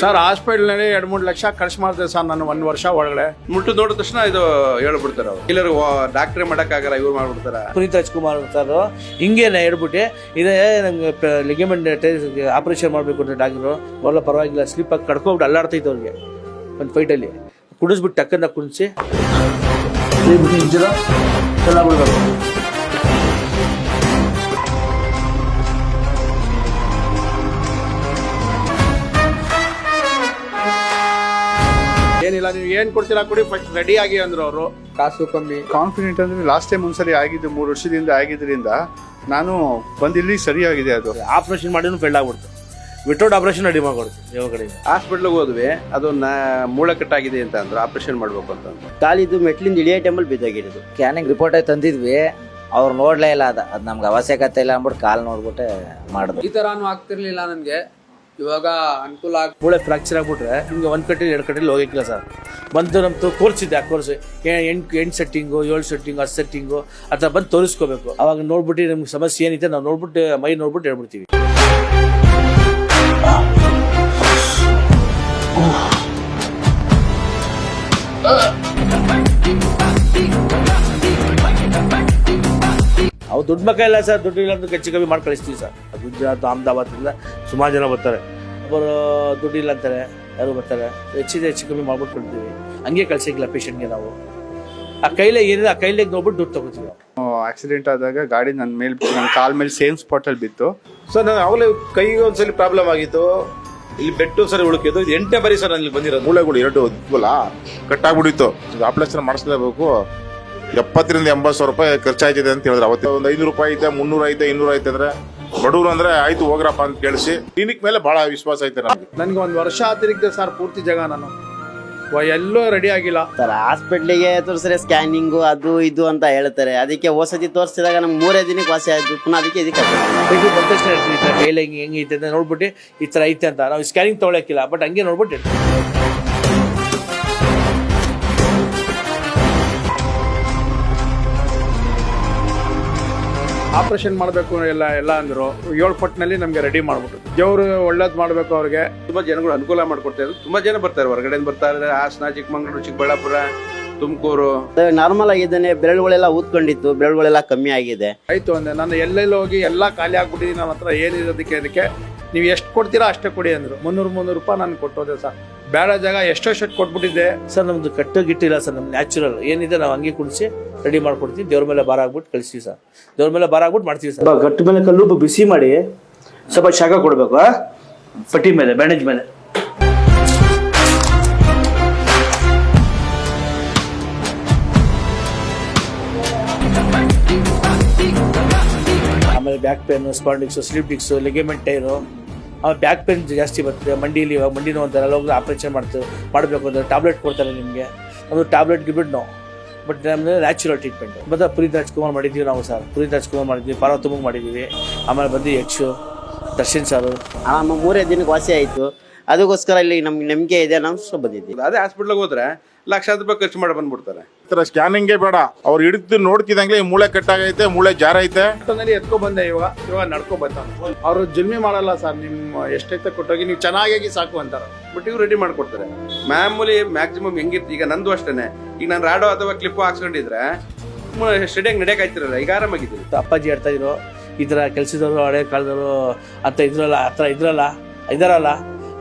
Sir ಹಾಸ್ಪಿಟಲ್ನಲ್ಲಿ ಎರಡು ಮೂರು ಲಕ್ಷ ಖರ್ಚು ಮಾಡಿದೆ ಸರ್ ನಾನು ಒಂದು ವರ್ಷ ಒಳಗಡೆ. ಮುಟ್ಟು ನೋಡಿದ ತಕ್ಷಣ ಇದು ಹೇಳ್ಬಿಡ್ತಾರೆ ಅವ್ರು. ಇಲ್ಲರು ಡಾಕ್ಟ್ರೇ ಮಾಡೋಕ್ಕಾಗಲ್ಲ ಇವ್ರು ಮಾಡ್ಬಿಡ್ತಾರೆ. ಪುನೀತ್ ರಾಜ್ಕುಮಾರ್ ಸರ್ ಹಿಂಗೇನೆ ಹೇಳ್ಬಿಟ್ಟು ಇದೇ ನಂಗೆ ಲಿಗಮೆಂಟ್ ಆಪರೇಷನ್ ಮಾಡಬೇಕು ಅಂತ ಡಾಕ್ಟ್ರು ಒಳ್ಳೆ ಪರವಾಗಿಲ್ಲ ಸ್ಲಿಪ್ ಆಗಿ ಕಡ್ಕೊಂಡ್ಬಿಟ್ಟು ಅಲ್ಲಾಡ್ತೈತೆ ಅವ್ರಿಗೆ ಒಂದು ಫೈಟಲ್ಲಿ ಕುಡಿಸ್ಬಿಟ್ಟು ಟಕ್ಕನ್ನ ಕುಣಿಸಿ. ಏನಿಲ್ಲ ನೀವು ಏನು ಕೊಡ್ತೀರಾ ಕೊಡಿ ಫಸ್ಟ್ ರೆಡಿ ಆಗಿ ಅಂದ್ರು ಅವರು. ಕಾಸು ಕಮ್ಮಿ. ಕಾನ್ಫಿಡೆಂಟ್ ಅಂದ್ರೆ ಲಾಸ್ಟ್ ಟೈಮ್ ಒಂದ್ಸರಿ ಆಗಿದ್ದು ಮೂರು ವರ್ಷದಿಂದ ಆಗಿದ್ರಿಂದ ನಾನು ಬಂದಿಲ್ಲಿ ಸರಿಯಾಗಿದೆ ಅದು. ಆಪರೇಷನ್ ಮಾಡಿನೂ ಫೇಲ್ ಆಗ್ಬಿಡ್ತು. ವಿತೌಟ್ ಆಪರೇಷನ್ ರೆಡಿ ಮಾಡ್ಕೊಡ್ತೀವಿ ಯಾವ ಕಡೆ ಹಾಸ್ಪಿಟ್ಲಿಗೆ ಹೋದ್ವಿ ಅದು ಮೂಳೆ ಕಟ್ಟಾಗಿದೆ ಅಂತ ಅಂದ್ರೆ ಆಪರೇಷನ್ ಮಾಡ್ಬೇಕು ಅಂತ. ಕಾಲಿದ್ದು ಮೆಟ್ಲಿಂದ ಇಳಿಯ ಟೈಮಲ್ಲಿ ಬಿದ್ದಾಗಿರೋದು. ಸ್ಕ್ಯಾನಿಂಗ್ ರಿಪೋರ್ಟ್ ಆಗಿ ತಂದಿದ್ವಿ ಅವ್ರು ನೋಡ್ಲೇ ಇಲ್ಲ ಅದ. ಅದು ನಮ್ಗೆ ಅವಶ್ಯಕತೆ ಇಲ್ಲ ಅಂದ್ಬಿಟ್ಟು ಕಾಲ್ ನೋಡ್ಬಿಟ್ಟೆ ಮಾಡಿದ್ರು ಈ ತರಾನು ಆಗ್ತಿರ್ಲಿಲ್ಲ ನನ್ಗೆ ಇವಾಗ ಅನುಕೂಲ ಆಗಿ ಫ್ರಾಕ್ಚರ್ ಆಗ್ಬಿಟ್ರೆ ನಿಮಗೆ ಒಂದು ಕಟ್ಟೆ ಎರಡು ಕಟ್ಟೆಲಿ ಹೋಗಿಲ್ಲ ಸರ್ ಬಂದು ನಮ್ದು ಕೋರ್ಸ್ ಇದೆ ಆ ಕೋರ್ಸ್. ಎಂಟು ಎಂಟು ಸೆಟ್ಟಿಂಗು ಏಳು ಸೆಟ್ಟಿಂಗು ಹತ್ತು ಸೆಟ್ಟಿಂಗು ಅಥವಾ ಬಂದು ತೋರಿಸ್ಕೋಬೇಕು. ಅವಾಗ ನೋಡ್ಬಿಟ್ಟು ನಮ್ಗೆ ಸಮಸ್ಯೆ ಏನಿದೆ, ನಾವು ನೋಡ್ಬಿಟ್ಟು, ಮೈ ನೋಡ್ಬಿಟ್ಟು ಹೇಳ್ಬಿಡ್ತೀವಿ. ಅವ್ರು ದುಡ್ಡು ಮಕ್ಕ ಇಲ್ಲ ಸರ್ ದುಡ್ಡು ಇಲ್ಲ ಅಂತ ಹೆಚ್ಚು ಕಮ್ಮಿ ಮಾಡಿ ಕಳಿಸ್ತೀವಿ ಸರ್ ಗುಜರಾತ್ ಅಹಮದಾಬಾದಿಂದ ಸುಮಾರು ಜನ ಬರ್ತಾರೆ. ಒಬ್ಬರು ದುಡ್ಡಿಲ್ಲ ಅಂತಾರೆ ಯಾರು ಬರ್ತಾರೆ ಹೆಚ್ಚಿದೆ ಹೆಚ್ಚು ಕಮ್ಮಿ ಮಾಡ್ಬಿಟ್ಟು ಕೊಡ್ತೀವಿ. ಹಂಗೆ ಕಳ್ಸಿಲ್ಲ ಪೇಷಂಟ್ಗೆ ನಾವು. ಆ ಕೈಲೇ ಏನಿದೆ ಆ ಕೈಲೇ ನೋಡ್ಬಿಟ್ಟು ದುಡ್ಡು ತಗೋತೀವಿ ನಾವು. ಆಕ್ಸಿಡೆಂಟ್ ಆದಾಗ ಗಾಡಿ ನನ್ನ ಮೇಲೆ ನನ್ನ ಕಾಲ್ ಮೇಲೆ ಸೇಮ್ ಸ್ಪಾಟಲ್ಲಿ ಬಿತ್ತು. ಸರ್ ನಾನು ಅವಾಗಲೇ ಕೈಗೆ ಒಂದ್ಸಲಿ ಪ್ರಾಬ್ಲಮ್ ಆಗಿತ್ತು. ಇಲ್ಲಿ ಬೆಟ್ಟು ಸರಿ ಉಳುಕಿದ್ದು ಇದು ಎಂಟನೇ ಬಾರಿ ಸರ್ ನನಗೆ ಬಂದಿರೋದು. ಮೂಳೆಗಳು ಎರಡು ಇದ್ವಲ್ಲ ಕಟ್ಟಾಗ್ಬಿಡಿತ್ತು ಆಪರೇಷನ್ ಮಾಡಿಸ್ಲೇಬೇಕು. ಎಪ್ಪತ್ತರಿಂದ ಎಂಬತ್ತು ಸಾವಿರ ರೂಪಾಯಿ ಖರ್ಚಾಯ್ತಿದೆ ಅಂತ ಹೇಳಿದ್ರೆ. ಅವತ್ತು ಒಂದು ಐನೂರು ರೂಪಾಯಿ ಐತೆ ಮುನ್ನೂರು ಐತೆ ಇನ್ನೂರು ಐತೆ ಅಂದ್ರೆ ಬಡವರು ಅಂದ್ರೆ ಆಯ್ತು ಹೋಗ್ರಪ್ಪ ಅಂತ ಕೇಳಿಸಿ ಕ್ಲಿನಿಕ್ ಮೇಲೆ ಬಹಳ ವಿಶ್ವಾಸ ಐತೆ ನಮ್ಗೆ. ನನಗೆ ಒಂದು ವರ್ಷ ಅತಿರಿಕ್ತ ಸರ್ ಪೂರ್ತಿ ಜಾಗ ನಾನು. ವ- ಎಲ್ಲೂ ರೆಡಿ ಆಗಿಲ್ಲ. ಸರ್ ಹಾಸ್ಪಿಟ್ಲಿಗೆ ತೋರಿಸ್ರೆ ಸ್ಕ್ಯಾನಿಂಗು ಅದು ಇದು ಅಂತ ಹೇಳ್ತಾರೆ. ಅದಕ್ಕೆ ಹೋಸತಿ ತೋರಿಸಿದಾಗ ನಮ್ಗೆ ಮೂರೇ ದಿನಕ್ಕೆ ವಾಸಿ ಆಯ್ತು. ಪುನಃ ಅದಕ್ಕೆ ಇದಕ್ಕೆ ಬಂದ ತಕ್ಷಣ ಈ ಥರ ಕೈಲಿ ಹೆಂಗೆ ಹೆಂಗೆ ಐತೆ ಅಂತ ನೋಡ್ಬಿಟ್ಟು ಈ ಥರ ಐತೆ ಅಂತ. ನಾವು ಸ್ಕ್ಯಾನಿಂಗ್ ತೊಗೊಳಕ್ಕಿಲ್ಲ ಬಟ್ ಹಂಗೆ ನೋಡ್ಬಿಟ್ಟು ಹೇಳ್ತೀವಿ. ಆಪರೇಷನ್ ಮಾಡಬೇಕು ಎಲ್ಲ ಎಲ್ಲ ಅಂದರು. ಏಳು ಪಟ್ಟಿನಲ್ಲಿ ನಮಗೆ ರೆಡಿ ಮಾಡ್ಬಿಟ್ಟು ದೇವರು ಒಳ್ಳೇದು ಮಾಡಬೇಕು ಅವ್ರಿಗೆ. ತುಂಬ ಜನಗಳು ಅನುಕೂಲ ಮಾಡ್ಕೊಡ್ತಾ ಇದ್ರು. ತುಂಬ ಜನ ಬರ್ತಾರೆ ಹೊರಗಡೆಯಿಂದ ಬರ್ತಾರೆ ಹಾಸನ ಚಿಕ್ಕಮಂಗ್ಳೂರು ಚಿಕ್ಕಬಳ್ಳಾಪುರ ತುಮಕೂರು. ನಾರ್ಮಲ್ ಆಗಿದ್ದಾನೆ ಬೆರಳುಗಳೆಲ್ಲ ಊದ್ಕೊಂಡಿತ್ತು ಬೆರಳುಗಳೆಲ್ಲ ಕಮ್ಮಿ ಆಗಿದೆ. ಆಯ್ತು ಅಂದ್ರೆ ನಾನು ಎಲ್ಲೆಲ್ಲಿ ಹೋಗಿ ಎಲ್ಲ ಖಾಲಿ ಆಗ್ಬಿಟ್ಟಿದ್ದೀನಿ ನನ್ನ ಹತ್ರ ಏನಿರೋದಕ್ಕೆ ಅದಕ್ಕೆ ಅದಕ್ಕೆ ನೀವು ಎಷ್ಟು ಕೊಡ್ತೀರಾ ಅಷ್ಟೇ ಕೊಡಿ ಅಂದರು. ಮುನ್ನೂರು ಮುನ್ನೂರು ರೂಪಾಯಿ ನಾನು ಕೊಟ್ಟೋದೆ ಸರ್. ಬೇಡ ಜಾಗ ಎಷ್ಟೋ ಶರ್ಟ್ ಕೊಟ್ಬಿಟ್ಟಿದ್ದೆ. ಸರ್ ನಮ್ದು ಕಟ್ಟು ಗಿಟ್ಟಿಲ್ಲ ಸರ್ ನಮ್ಮ ನ್ಯಾಚುರಲ್ ಏನಿದೆ ನಾವು ಹಂಗೆ ಕುಡಿಸಿ ರೆಡಿ ಮಾಡ್ಕೊಡ್ತೀವಿ. ದೇವ್ರ ಮೇಲೆ ಬಾರ ಆಗ್ಬಿಟ್ಟು ಕಳಿಸ್ತೀವಿ ಸರ್. ದೇವ್ರ ಮೇಲೆ ಬಾರ ಆಗ್ಬಿಟ್ಟು ಮಾಡ್ತೀವಿ ಸರ್. ಗಟ್ಟು ಮೇಲೆ ಕಲ್ಲು ಬಿಸಿ ಮಾಡಿ ಸ್ವಲ್ಪ ಶಾಖ ಕೊಡಬೇಕು ಪಟ್ಟಿ ಮೇಲೆ ಬ್ಯಾಂಡೇಜ್ ಮೇಲೆ. ಆಮೇಲೆ ಬ್ಯಾಕ್ ಪೇನ್ ಸ್ಪಾಂಡಿಕ್ಸು ಸ್ಲೀಪ್ ಡಿಕ್ಸು ಲಿಗಮೆಂಟ್ ಟೈರು ಆಮೇಲೆ ಬ್ಯಾಕ್ ಪೇನ್ ಜಾಸ್ತಿ ಬರ್ತದೆ. ಮಂಡಿಲಿ ಮಂಡಿ ನೋವು ಅಂತಾರೆ ಹೋಗಿ ಆಪ್ರೇಷನ್ ಮಾಡ್ತೀವಿ ಮಾಡಬೇಕು ಅಂದರೆ ಟ್ಯಾಬ್ಲೆಟ್ ಕೊಡ್ತಾರೆ ನಿಮಗೆ. ಅದು ಟ್ಯಾಬ್ಲೆಟ್ ಗಿಬಿಡ್ ನೋವು. ಬಟ್ ನಮ್ಮದು ನ್ಯಾಚುರಲ್ ಟ್ರೀಟ್ಮೆಂಟ್ ಮತ್ತು ಪುನೀತ್ ರಾಜ್ಕುಮಾರ್ ಮಾಡಿದ್ದೀವಿ ನಾವು ಸರ್. ಪುನೀತ್ ರಾಜ್ಕುಮಾರ್ ಮಾಡಿದ್ವಿ ಪಾರ್ವತಮ್ಮಗೆ ಮಾಡಿದ್ದೀವಿ. ಆಮೇಲೆ ಬಂದು ಯಕ್ಷು, ದರ್ಶನ್ ಸರ್. ಮೂರೇ ದಿನಕ್ಕೆ ವಾಸಿ ಆಯ್ತು. ಅದಕ್ಕೋಸ್ಕರ ಇಲ್ಲಿ ನಮ್ಗೆ ನಂಬಿಕೆ ಇದೆ ನಾವು ಬಂದಿದ್ದೀವಿ. ಅದೇ ಹಾಸ್ಪಿಟ್ಲಿಗೆ ಹೋದ್ರೆ ಲಕ್ಷಾಂತರ ರೂಪಾಯಿ ಖರ್ಚು ಮಾಡಿ ಬಂದ್ಬಿಡ್ತಾರೆ. ಈ ಥರ ಸ್ಕ್ಯಾನಿಂಗೇ ಬೇಡ. ಅವ್ರು ಹಿಡಿದು ನೋಡ್ತಿದಂಗೆ ಈ ಮೂಳೆ ಕಟ್ಟಾಗೈತೆ ಮೂಳೆ ಜಾರೈತೆ. ಎತ್ಕೊ ಬಂದೆ ಇವಾಗ ಇವಾಗ ನಡ್ಕೊ ಬಂದ ಅವರು ಜಿಮ್ಮಿ ಮಾಡಲ್ಲ ಸರ್ ನಿಮ್ಮ ಎಷ್ಟೈತೆ ಕೊಟ್ಟೋಗಿ ನೀವು ಚೆನ್ನಾಗಿ ಸಾಕು ಅಂತಾರೆ. ಬಟ್ ಇವ್ರು ರೆಡಿ ಮಾಡ್ಕೊಡ್ತಾರೆ. ಮಾಮೂಲಿ ಮ್ಯಾಕ್ಸಿಮಮ್ ಹೆಂಗಿತ್ತು ಈಗ ನಂದು ಅಷ್ಟೇನೆ. ಈಗ ನಾನು ರಾಡೋ ಅಥವಾ ಕ್ಲಿಪ್ಪು ಹಾಕ್ಸ್ಕೊಂಡಿದ್ರೆ ಸ್ಟಡಿಯಂಗ್ ನಡೆಯಕ್ಕೆ ಆಯ್ತಿರಲ್ಲ ಈಗ ಆರಾಮಾಗಿದ್ರು ಅಪ್ಪಾಜಿ ಹೇಳ್ತಾ ಇದ್ರು ಈ ಥರ ಕೆಲಸದವರು ಹಳೆ ಕಾಲದವರು ಅಂತ ಇದ್ರಲ್ಲ ಆ ಥರ ಇದ್ರಲ್ಲ ಇದಾರಲ್ಲ.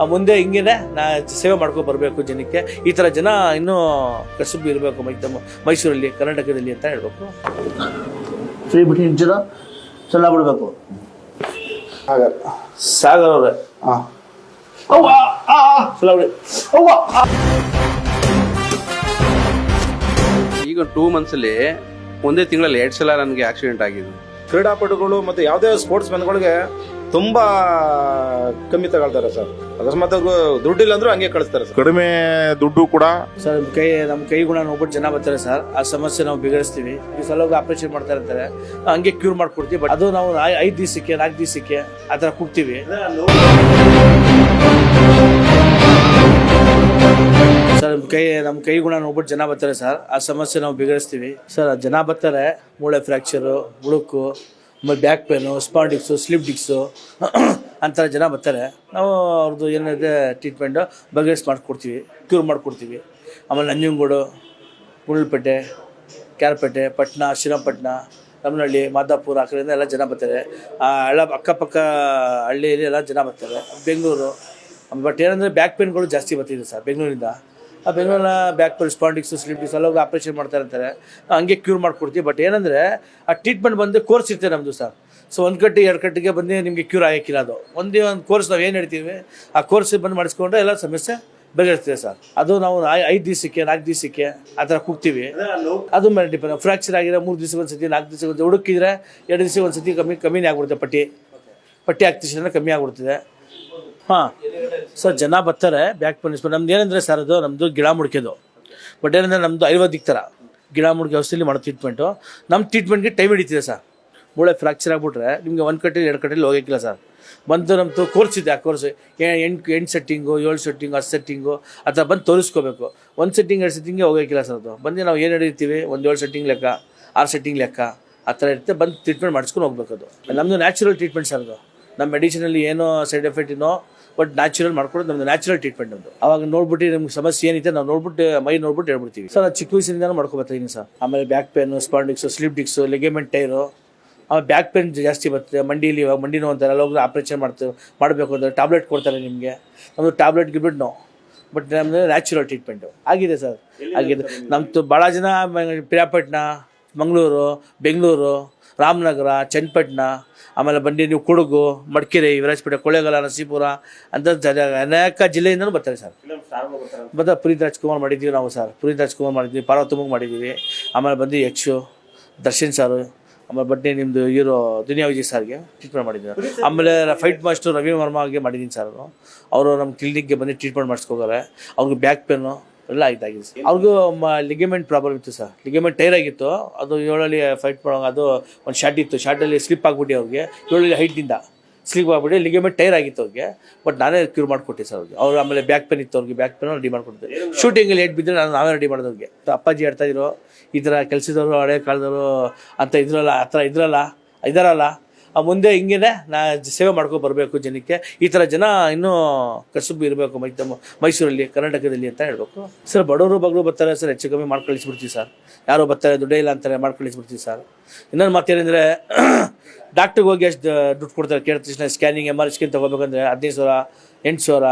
ಮುಂದೆ ಹಿಂಗೇನೆ ನಾ ಸೇವೆ ಮಾಡ್ಕೊ ಬರಬೇಕು ಜನಕ್ಕೆ. ಈ ಥರ ಜನ ಇನ್ನೂ ಕಸುಬು ಇರಬೇಕು ಮೈ ಮೈಸೂರಲ್ಲಿ ಕರ್ನಾಟಕದಲ್ಲಿ ಅಂತ ಹೇಳ್ಬೇಕು. ಫ್ರೀ ಬಿಟ್ಟು ಜನ ಚೆನ್ನಾಗಿ ಬಿಡಬೇಕು. ಸಾಗರ್. ಅವ್ರೆ. ಅವರೇ ಬಿಡಿ. ಈಗ ಟೂ ಮಂತ್ಸಲ್ಲಿ ಒಂದೇ ತಿಂಗಳಲ್ಲಿ ಎರಡು ಸಲ ನನಗೆ ಆಕ್ಸಿಡೆಂಟ್ ಆಗಿದೆ. ಕ್ರೀಡಾಪಟುಗಳು ಮತ್ತೆ ಯಾವುದೇ ಸ್ಪೋರ್ಟ್ಸ್ ಮ್ಯಾನ್ಗಳಿಗೆ ತುಂಬಾ ಕಮ್ಮಿ ತಗೊಳ್ತಾರೆ ಸರ್. ಅಕಸ್ಮಾತ್ ಅವ್ರು ದುಡ್ಡಿಲ್ಲ ಅಂದ್ರೂ ಹಂಗೆ ಕಳಿಸ್ತಾರೆ ಸರ್. ಕಡಿಮೆ ದುಡ್ಡು ಕೂಡ ಸರ್ ನಮ್ಮ ಕೈ ನಮ್ಮ ಕೈ ಗುಣ ನೋಡ್ಬಿಟ್ಟು ಜನ ಬರ್ತಾರೆ ಸರ್. ಆ ಸಮಸ್ಯೆ ನಾವು ಬಿಗಡಿಸ್ತೀವಿ ಈ ಸಲ ಆಪರೇಷನ್ ಮಾಡ್ತಾ ಇರ್ತಾರೆ ಹಾಗೆ ಹಂಗೆ ಕ್ಯೂರ್ ಮಾಡ್ಕೊಡ್ತೀವಿ ಬಟ್ ಅದು ನಾವು ಐ- ಐದು ದಿವಸಕ್ಕೆ ನಾಲ್ಕು ದಿವಸಕ್ಕೆ ಆ ಥರ ಕೂಗ್ತೀವಿ ಸರ್ ನಮ್ಮ ಕೈ ನಮ್ಮ ಕೈ ಗುಣ ನೋಡ್ಬಿಟ್ಟು ಜನ ಬರ್ತಾರೆ ಸರ್. ಆ ಸಮಸ್ಯೆ ನಾವು ಬಿಗಡಿಸ್ತೀವಿ ಸರ್ ಜನ ಬರ್ತಾರೆ. ಮೂಳೆ ಫ್ರ್ಯಾಕ್ಚರು ಮುಳುಕು ಆಮೇಲೆ ಬ್ಯಾಕ್ ಪೇನು ಸ್ಪಾಂಡಿಕ್ಸು ಸ್ಲಿಪ್ ಡಿಕ್ಸು ಅಂಥ ಜನ ಬರ್ತಾರೆ. ನಾವು ಅವ್ರದ್ದು ಏನಿದೆ ಟ್ರೀಟ್ಮೆಂಟು ಬಗೆಹರಿಸಿ ಮಾಡಿಕೊಡ್ತೀವಿ ಕ್ಯೂರ್ ಮಾಡಿಕೊಡ್ತೀವಿ. ಆಮೇಲೆ ನಂಜನಗೂಡು ಗುಳ್ಳಪೇಟೆ ಕ್ಯಾರಪೇಟೆ, ಪಟ್ನಾ ಶ್ರೀರಂಪಟ್ಟಣ ರಮನಹಳ್ಳಿ ಮಾದಾಪುರ ಆ ಕಡೆಯಿಂದ ಎಲ್ಲ ಜನ ಬರ್ತಾರೆ. ಆ ಹಳ್ಳ ಅಕ್ಕಪಕ್ಕ ಹಳ್ಳಿಯಲ್ಲಿ ಎಲ್ಲ ಜನ ಬರ್ತಾರೆ. ಬೆಂಗಳೂರು, ಬಟ್ ಏನಂದರೆ ಬ್ಯಾಕ್ ಪೇನ್ಗಳು ಜಾಸ್ತಿ ಬರ್ತಿದೆ ಸರ್, ಬೆಂಗಳೂರಿಂದ. ಆ ಬೆಂಗಳೂರಿನ ಬ್ಯಾಕ್ ಪೇನ್ ಸ್ಪಾಂಡಿಕ್ಸು ಸ್ಲಿಪ್ಟಿಕ್ಸ್ ಎಲ್ಲ ಹೋಗಿ ಆಪ್ರೇಷನ್ ಮಾಡ್ತಾರೆ ಅಂತಾರೆ ನಾವು ಹಂಗೆ ಕ್ಯೂರ್ ಮಾಡ್ಕೊಡ್ತೀವಿ. ಬಟ್ ಏನಂದರೆ ಆ ಟ್ರೀಟ್ಮೆಂಟ್ ಬಂದು ಕೋರ್ಸ್ ಇರ್ತದೆ ನಮ್ಮದು ಸರ್. ಸೊ ಒಂದು ಕಟ್ಟಿ ಎರಡು ಕಟ್ಟಿಗೆ ಬಂದು ನಿಮಗೆ ಕ್ಯೂರ್ ಆಗೋಕ್ಕಿಲ್ಲ ಅದು. ಒಂದೇ ಒಂದು ಕೋರ್ಸ್ ನಾವು ಏನು ಹೇಳ್ತೀವಿ ಆ ಕೋರ್ಸ್ ಬಂದು ಮಾಡಿಸ್ಕೊಂಡ್ರೆ ಎಲ್ಲ ಸಮಸ್ಯೆ ಬಗೆಹರಿಸ್ತದೆ ಸರ್. ಅದು ನಾವು ಐದು ದಿವಸಕ್ಕೆ ನಾಲ್ಕು ದಿವಸಕ್ಕೆ ಆ ಥರ ಕೂಗ್ತೀವಿ. ಅದು ಮೇಲೆ ಡಿಪೆಂಡ್ ಫ್ರ್ಯಾಕ್ಚರ್ ಆಗಿರೋ ಮೂರು ದಿವಸ ಒಂದು ಸತಿ ನಾಲ್ಕು ದಿವಸ ಒಂದು ಹುಡುಕಿದ್ರೆ ಎರಡು ದಿವಸಕ್ಕೆ ಒಂದು ಸತಿ ಕಮ್ಮಿ ಕಮ್ಮಿನೇ ಆಗ್ಬಿಡುತ್ತೆ ಪಟ್ಟಿ. ಪಟ್ಟಿ ಆಗ್ತಿದ್ರೆ ಕಮ್ಮಿ ಆಗ್ಬಿಡ್ತದೆ ಹಾಂ. ಸರ್ ಜನ ಬರ್ತಾರೆ ಬ್ಯಾಕ್ ಪನಿಸ್ಮೆಂಟ್ ನಮ್ದು ಏನಂದರೆ ಸರ್ ಅದು ನಮ್ಮದು ಗಿಡ ಮುಡ್ಕೆದು. ಬಟ್ ಏನಂದರೆ ನಮ್ಮದು ಆಯುರ್ವೇದಿಕ್ ಥರ ಗಿಡ ಮುಡ್ಕೆ ಔಷಧಿಲಿ ಮಾಡೋ ಟ್ರೀಟ್ಮೆಂಟು ನಮ್ಮ ಟ್ರೀಟ್ಮೆಂಟ್ಗೆ ಟೈಮ್ ಹಿಡಿತಿದೆ ಸರ್ ಮೂಳೆ ಫ್ರಾಕ್ಚರ್ ಆಗಿಬಿಟ್ರೆ ನಿಮಗೆ ಒಂದು ಕಟ್ಟೆ ಎರಡು ಕಟ್ಟೆಲಿ ಹೋಗೋಕ್ಕಿಲ್ಲ ಸರ್ ಬಂದು ನಮ್ಮದು ಕೋರ್ಸ್ ಇದೆ ಆ ಕೋರ್ಸ್ ಎಂಟು ಎಂಟು ಸೆಟ್ಟಿಂಗು ಏಳು ಸೆಟ್ಟಿಂಗು ಹತ್ತು ಸೆಟ್ಟಿಂಗು ಆ ಥರ ಬಂದು ತೋರಿಸ್ಕೋಬೇಕು. ಒಂದು ಸೆಟ್ಟಿಂಗ್ ಎರಡು ಸೆಟ್ಟಿಂಗೆ ಹೋಗೋಕ್ಕಿಲ್ಲ ಸರ್ ಅದು. ಬಂದು ನಾವು ಏನು ಹಿಡಿತೀವಿ ಒಂದು ಏಳು ಸೆಟ್ಟಿಂಗ್ ಲೆಕ್ಕ, ಆರು ಸೆಟ್ಟಿಂಗ್ ಲೆಕ್ಕ, ಆ ಥರ ಇರುತ್ತೆ. ಬಂದು ಟ್ರೀಟ್ಮೆಂಟ್ ಮಾಡಿಸ್ಕೊಂಡು ಹೋಗ್ಬೇಕು ಅದು. ನಮ್ಮದು ನ್ಯಾಚುರಲ್ ಟ್ರೀಟ್ಮೆಂಟ್ ಸರ್ ಅದು. ನಮ್ಮ ಮೆಡಿಸಿನಲ್ಲಿ ಏನೋ ಸೈಡ್ ಎಫೆಕ್ಟ್ ಏನೋ ಬಟ್ ನ್ಯಾಚುರಲ್ ಮಾಡ್ಕೊಡೋದು ನಮ್ದು ನ್ಯಾಚುರಲ್ ಟ್ರೀಟ್ಮೆಂಟ್ ನಮ್ದು. ಅವಾಗ ನೋಡ್ಬಿಟ್ಟು ನಮ್ಗೆ ಸಮಸ್ಯೆ ಏನಿದೆ ನಾವು ನೋಡ್ಬಿಟ್ಟು ಮೈ ನೋಡ್ಬಿಟ್ಟು ಹೇಳ್ಬಿಡ್ತೀವಿ. ಸರ್ ನಾನು ಚಿಕ್ಕ ವಯಸ್ಸಿನಿಂದ ಮಾಡ್ಕೊಬರ್ತೀನಿ ಸರ್. ಆಮೇಲೆ ಬ್ಯಾಕ್ ಪೇನ್ ಸ್ಪಾಂಡಿಕ್ಸು ಸ್ಲಿಪ್ ಡಿಕ್ಸು ಲೆಗೆಮೆಂಟ್ ಟೈರು ಆಮೇಲೆ ಬ್ಯಾಕ್ ಪೇನ್ ಜಾಸ್ತಿ ಬರ್ತದೆ. ಮಂಡಿಲಿ ಇವಾಗ ಮಂಡಿ ನೋವು ಅಂತಾರೆ ಎಲ್ಲ ಹೋಗಿ ಆಪ್ರೇಷನ್ ಮಾಡ್ತಾರೆ ಮಾಡಬೇಕು ಅಂದರೆ ಟ್ಯಾಬ್ಲೆಟ್ ಕೊಡ್ತಾರೆ ನಿಮಗೆ. ನಮ್ಮದು ಟ್ಯಾಬ್ಲೆಟ್ ಗಿಬ್ಲೆಟ್ ನೋ ಬಟ್ ನಮ್ಮದು ನ್ಯಾಚುರಲ್ ಟ್ರೀಟ್ಮೆಂಟು ಆಗಿದೆ ಸರ್. ಆಗಿದೆ. ನಮ್ಮದು ಭಾಳ ಜನ ಪಿರಾಪಟ್ನ ಮಂಗಳೂರು ಬೆಂಗಳೂರು ರಾಮನಗರ ಚನ್ನಪಟ್ಟಣ ಆಮೇಲೆ ಬಂದು ನೀವು ಕೊಡಗು ಮಡಿಕೇರಿ ವಿರಾಜಪೇಟೆ ಕೊಳ್ಳೇಗಾಲ ನರಸೀಪುರ ಅಂತ ಅನೇಕ ಜಿಲ್ಲೆಯಿಂದಲೂ ಬರ್ತಾರೆ ಸರ್. ಮತ್ತು ಪುನೀತ್ ರಾಜ್ಕುಮಾರ್ ಮಾಡಿದ್ದೀವಿ ನಾವು ಸರ್. ಪುನೀತ್ ರಾಜ್ಕುಮಾರ್ ಮಾಡಿದ್ವಿ ಪಾರ್ವತಮ್ಮಗೆ ಮಾಡಿದ್ದೀವಿ ಆಮೇಲೆ ಬಂದು ಯಕ್ಷು ದರ್ಶನ್ ಸಾರು ಆಮೇಲೆ ಬಟ್ಟೆ ನಿಮ್ಮದು ಹೀರೋ ದುನಿಯಾ ವಿಜಯ್ ಸರ್ಗೆ ಟ್ರೀಟ್ಮೆಂಟ್ ಮಾಡಿದ್ದೀನಿ ಆಮೇಲೆ ಫೈಟ್ ಮಾಸ್ಟರ್ ರವಿ ವರ್ಮಾಗೆ ಮಾಡಿದ್ದೀನಿ ಸರ್ ಅವರು ಅವರು ನಮ್ಮ ಕ್ಲಿನಿಕ್ಗೆ ಬಂದು ಟ್ರೀಟ್ಮೆಂಟ್ ಮಾಡಿಸ್ಕೋಗಾರೆ ಅವ್ರಿಗೆ ಬ್ಯಾಕ್ ಪೇನು ಎಲ್ಲ ಇದಾಗಿದೆ ಸರ್ ಅವ್ರಿಗೂ ಲಿಗಮೆಂಟ್ ಪ್ರಾಬ್ಲಮ್ ಇತ್ತು ಸರ್. ಲಿಗಮೆಂಟ್ ಟೈರ್ ಆಗಿತ್ತು. ಅದು ಏಳಲ್ಲಿ ಫೈಟ್ ಮಾಡೋ ಅದು ಒಂದು ಶಾರ್ಟ್ ಇತ್ತು. ಶಾರ್ಟಲ್ಲಿ ಸ್ಲಿಪ್ ಆಗಿಬಿಟ್ಟು ಅವ್ರಿಗೆ. ಏಳಲ್ಲಿ ಹೈಟಿಂದ ಸ್ಲಿಪ್ ಆಗ್ಬಿಟ್ಟು ಲಿಗಮೆಂಟ್ ಟೈರ್ ಆಗಿತ್ತು ಅವ್ರಿಗೆ. ಬಟ್ ನಾನೇ ಕ್ಯೂರ್ ಮಾಡಿಕೊಟ್ಟೆ ಸರ್ ಅವ್ರಿಗೆ. ಅವ್ರು ಆಮೇಲೆ ಬ್ಯಾಕ್ ಪೇನ್ ಇತ್ತು ಅವ್ರಿಗೆ. ಬ್ಯಾಕ್ ಪೇನ್ ರೆಡಿ ಮಾಡಿಕೊಡ್ತೆ ಶೂಟಿಂಗಲ್ಲಿ ಏಟ್ ಬಿದ್ದರೆ ನಾನು ನಾವೇ ರೆಡಿ ಮಾಡಿದವ್ರಿಗೆ ಅಪ್ಪಾಜಿ ಹೇಳ್ತಾ ಇದ್ರು. ಈ ಥರ ಕೆಲಸದವರು, ಹಳೆ ಕಾಲದವರು ಅಂತ ಇದ್ರಲ್ಲ, ಆ ಥರ ಇದ್ರಲ್ಲ, ಇದಾರಲ್ಲ. ಮುಂದೆ ಹಿಂಗೇನೆ ನಾ ಸೇವೆ ಮಾಡ್ಕೊಂಡು ಬರಬೇಕು ಜನಕ್ಕೆ. ಈ ಥರ ಜನ ಇನ್ನೂ ಕಸುಬು ಇರಬೇಕು ಮೈ ಮೈಸೂರಲ್ಲಿ, ಕರ್ನಾಟಕದಲ್ಲಿ ಅಂತ ಹೇಳ್ಬೇಕು. ಸರ್, ಬಡವರು ಬಗ್ರು ಬರ್ತಾರೆ, ಸರ್, ಹೆಚ್ಚು ಕಮ್ಮಿ ಮಾಡಿ ಕಳಿಸ್ಬಿಡ್ತೀವಿ ಸರ್. ಯಾರು ಬರ್ತಾರೆ, ದುಡ್ಡೇ ಇಲ್ಲ ಅಂತಾರೆ ಮಾಡಿ ಕಳಿಸ್ಬಿಡ್ತೀವಿ ಸರ್. ಇನ್ನೊಂದು ಮಾತೇನೆಂದರೆ ಡಾಕ್ಟ್ರಿಗೆ ಹೋಗಿ ಎಷ್ಟು ದುಡ್ಡು ಕೊಡ್ತಾರೆ, ಕೇಳಿದ ತಕ್ಷಣ ಸ್ಕ್ಯಾನಿಂಗ್ ಎಂ ಆರ್ ಸ್ಕ್ಯಾನ್ ತೊಗೋಬೇಕಂದ್ರೆ ಹದಿನೈದು ಸಾವಿರ, ಎಂಟು ಸಾವಿರ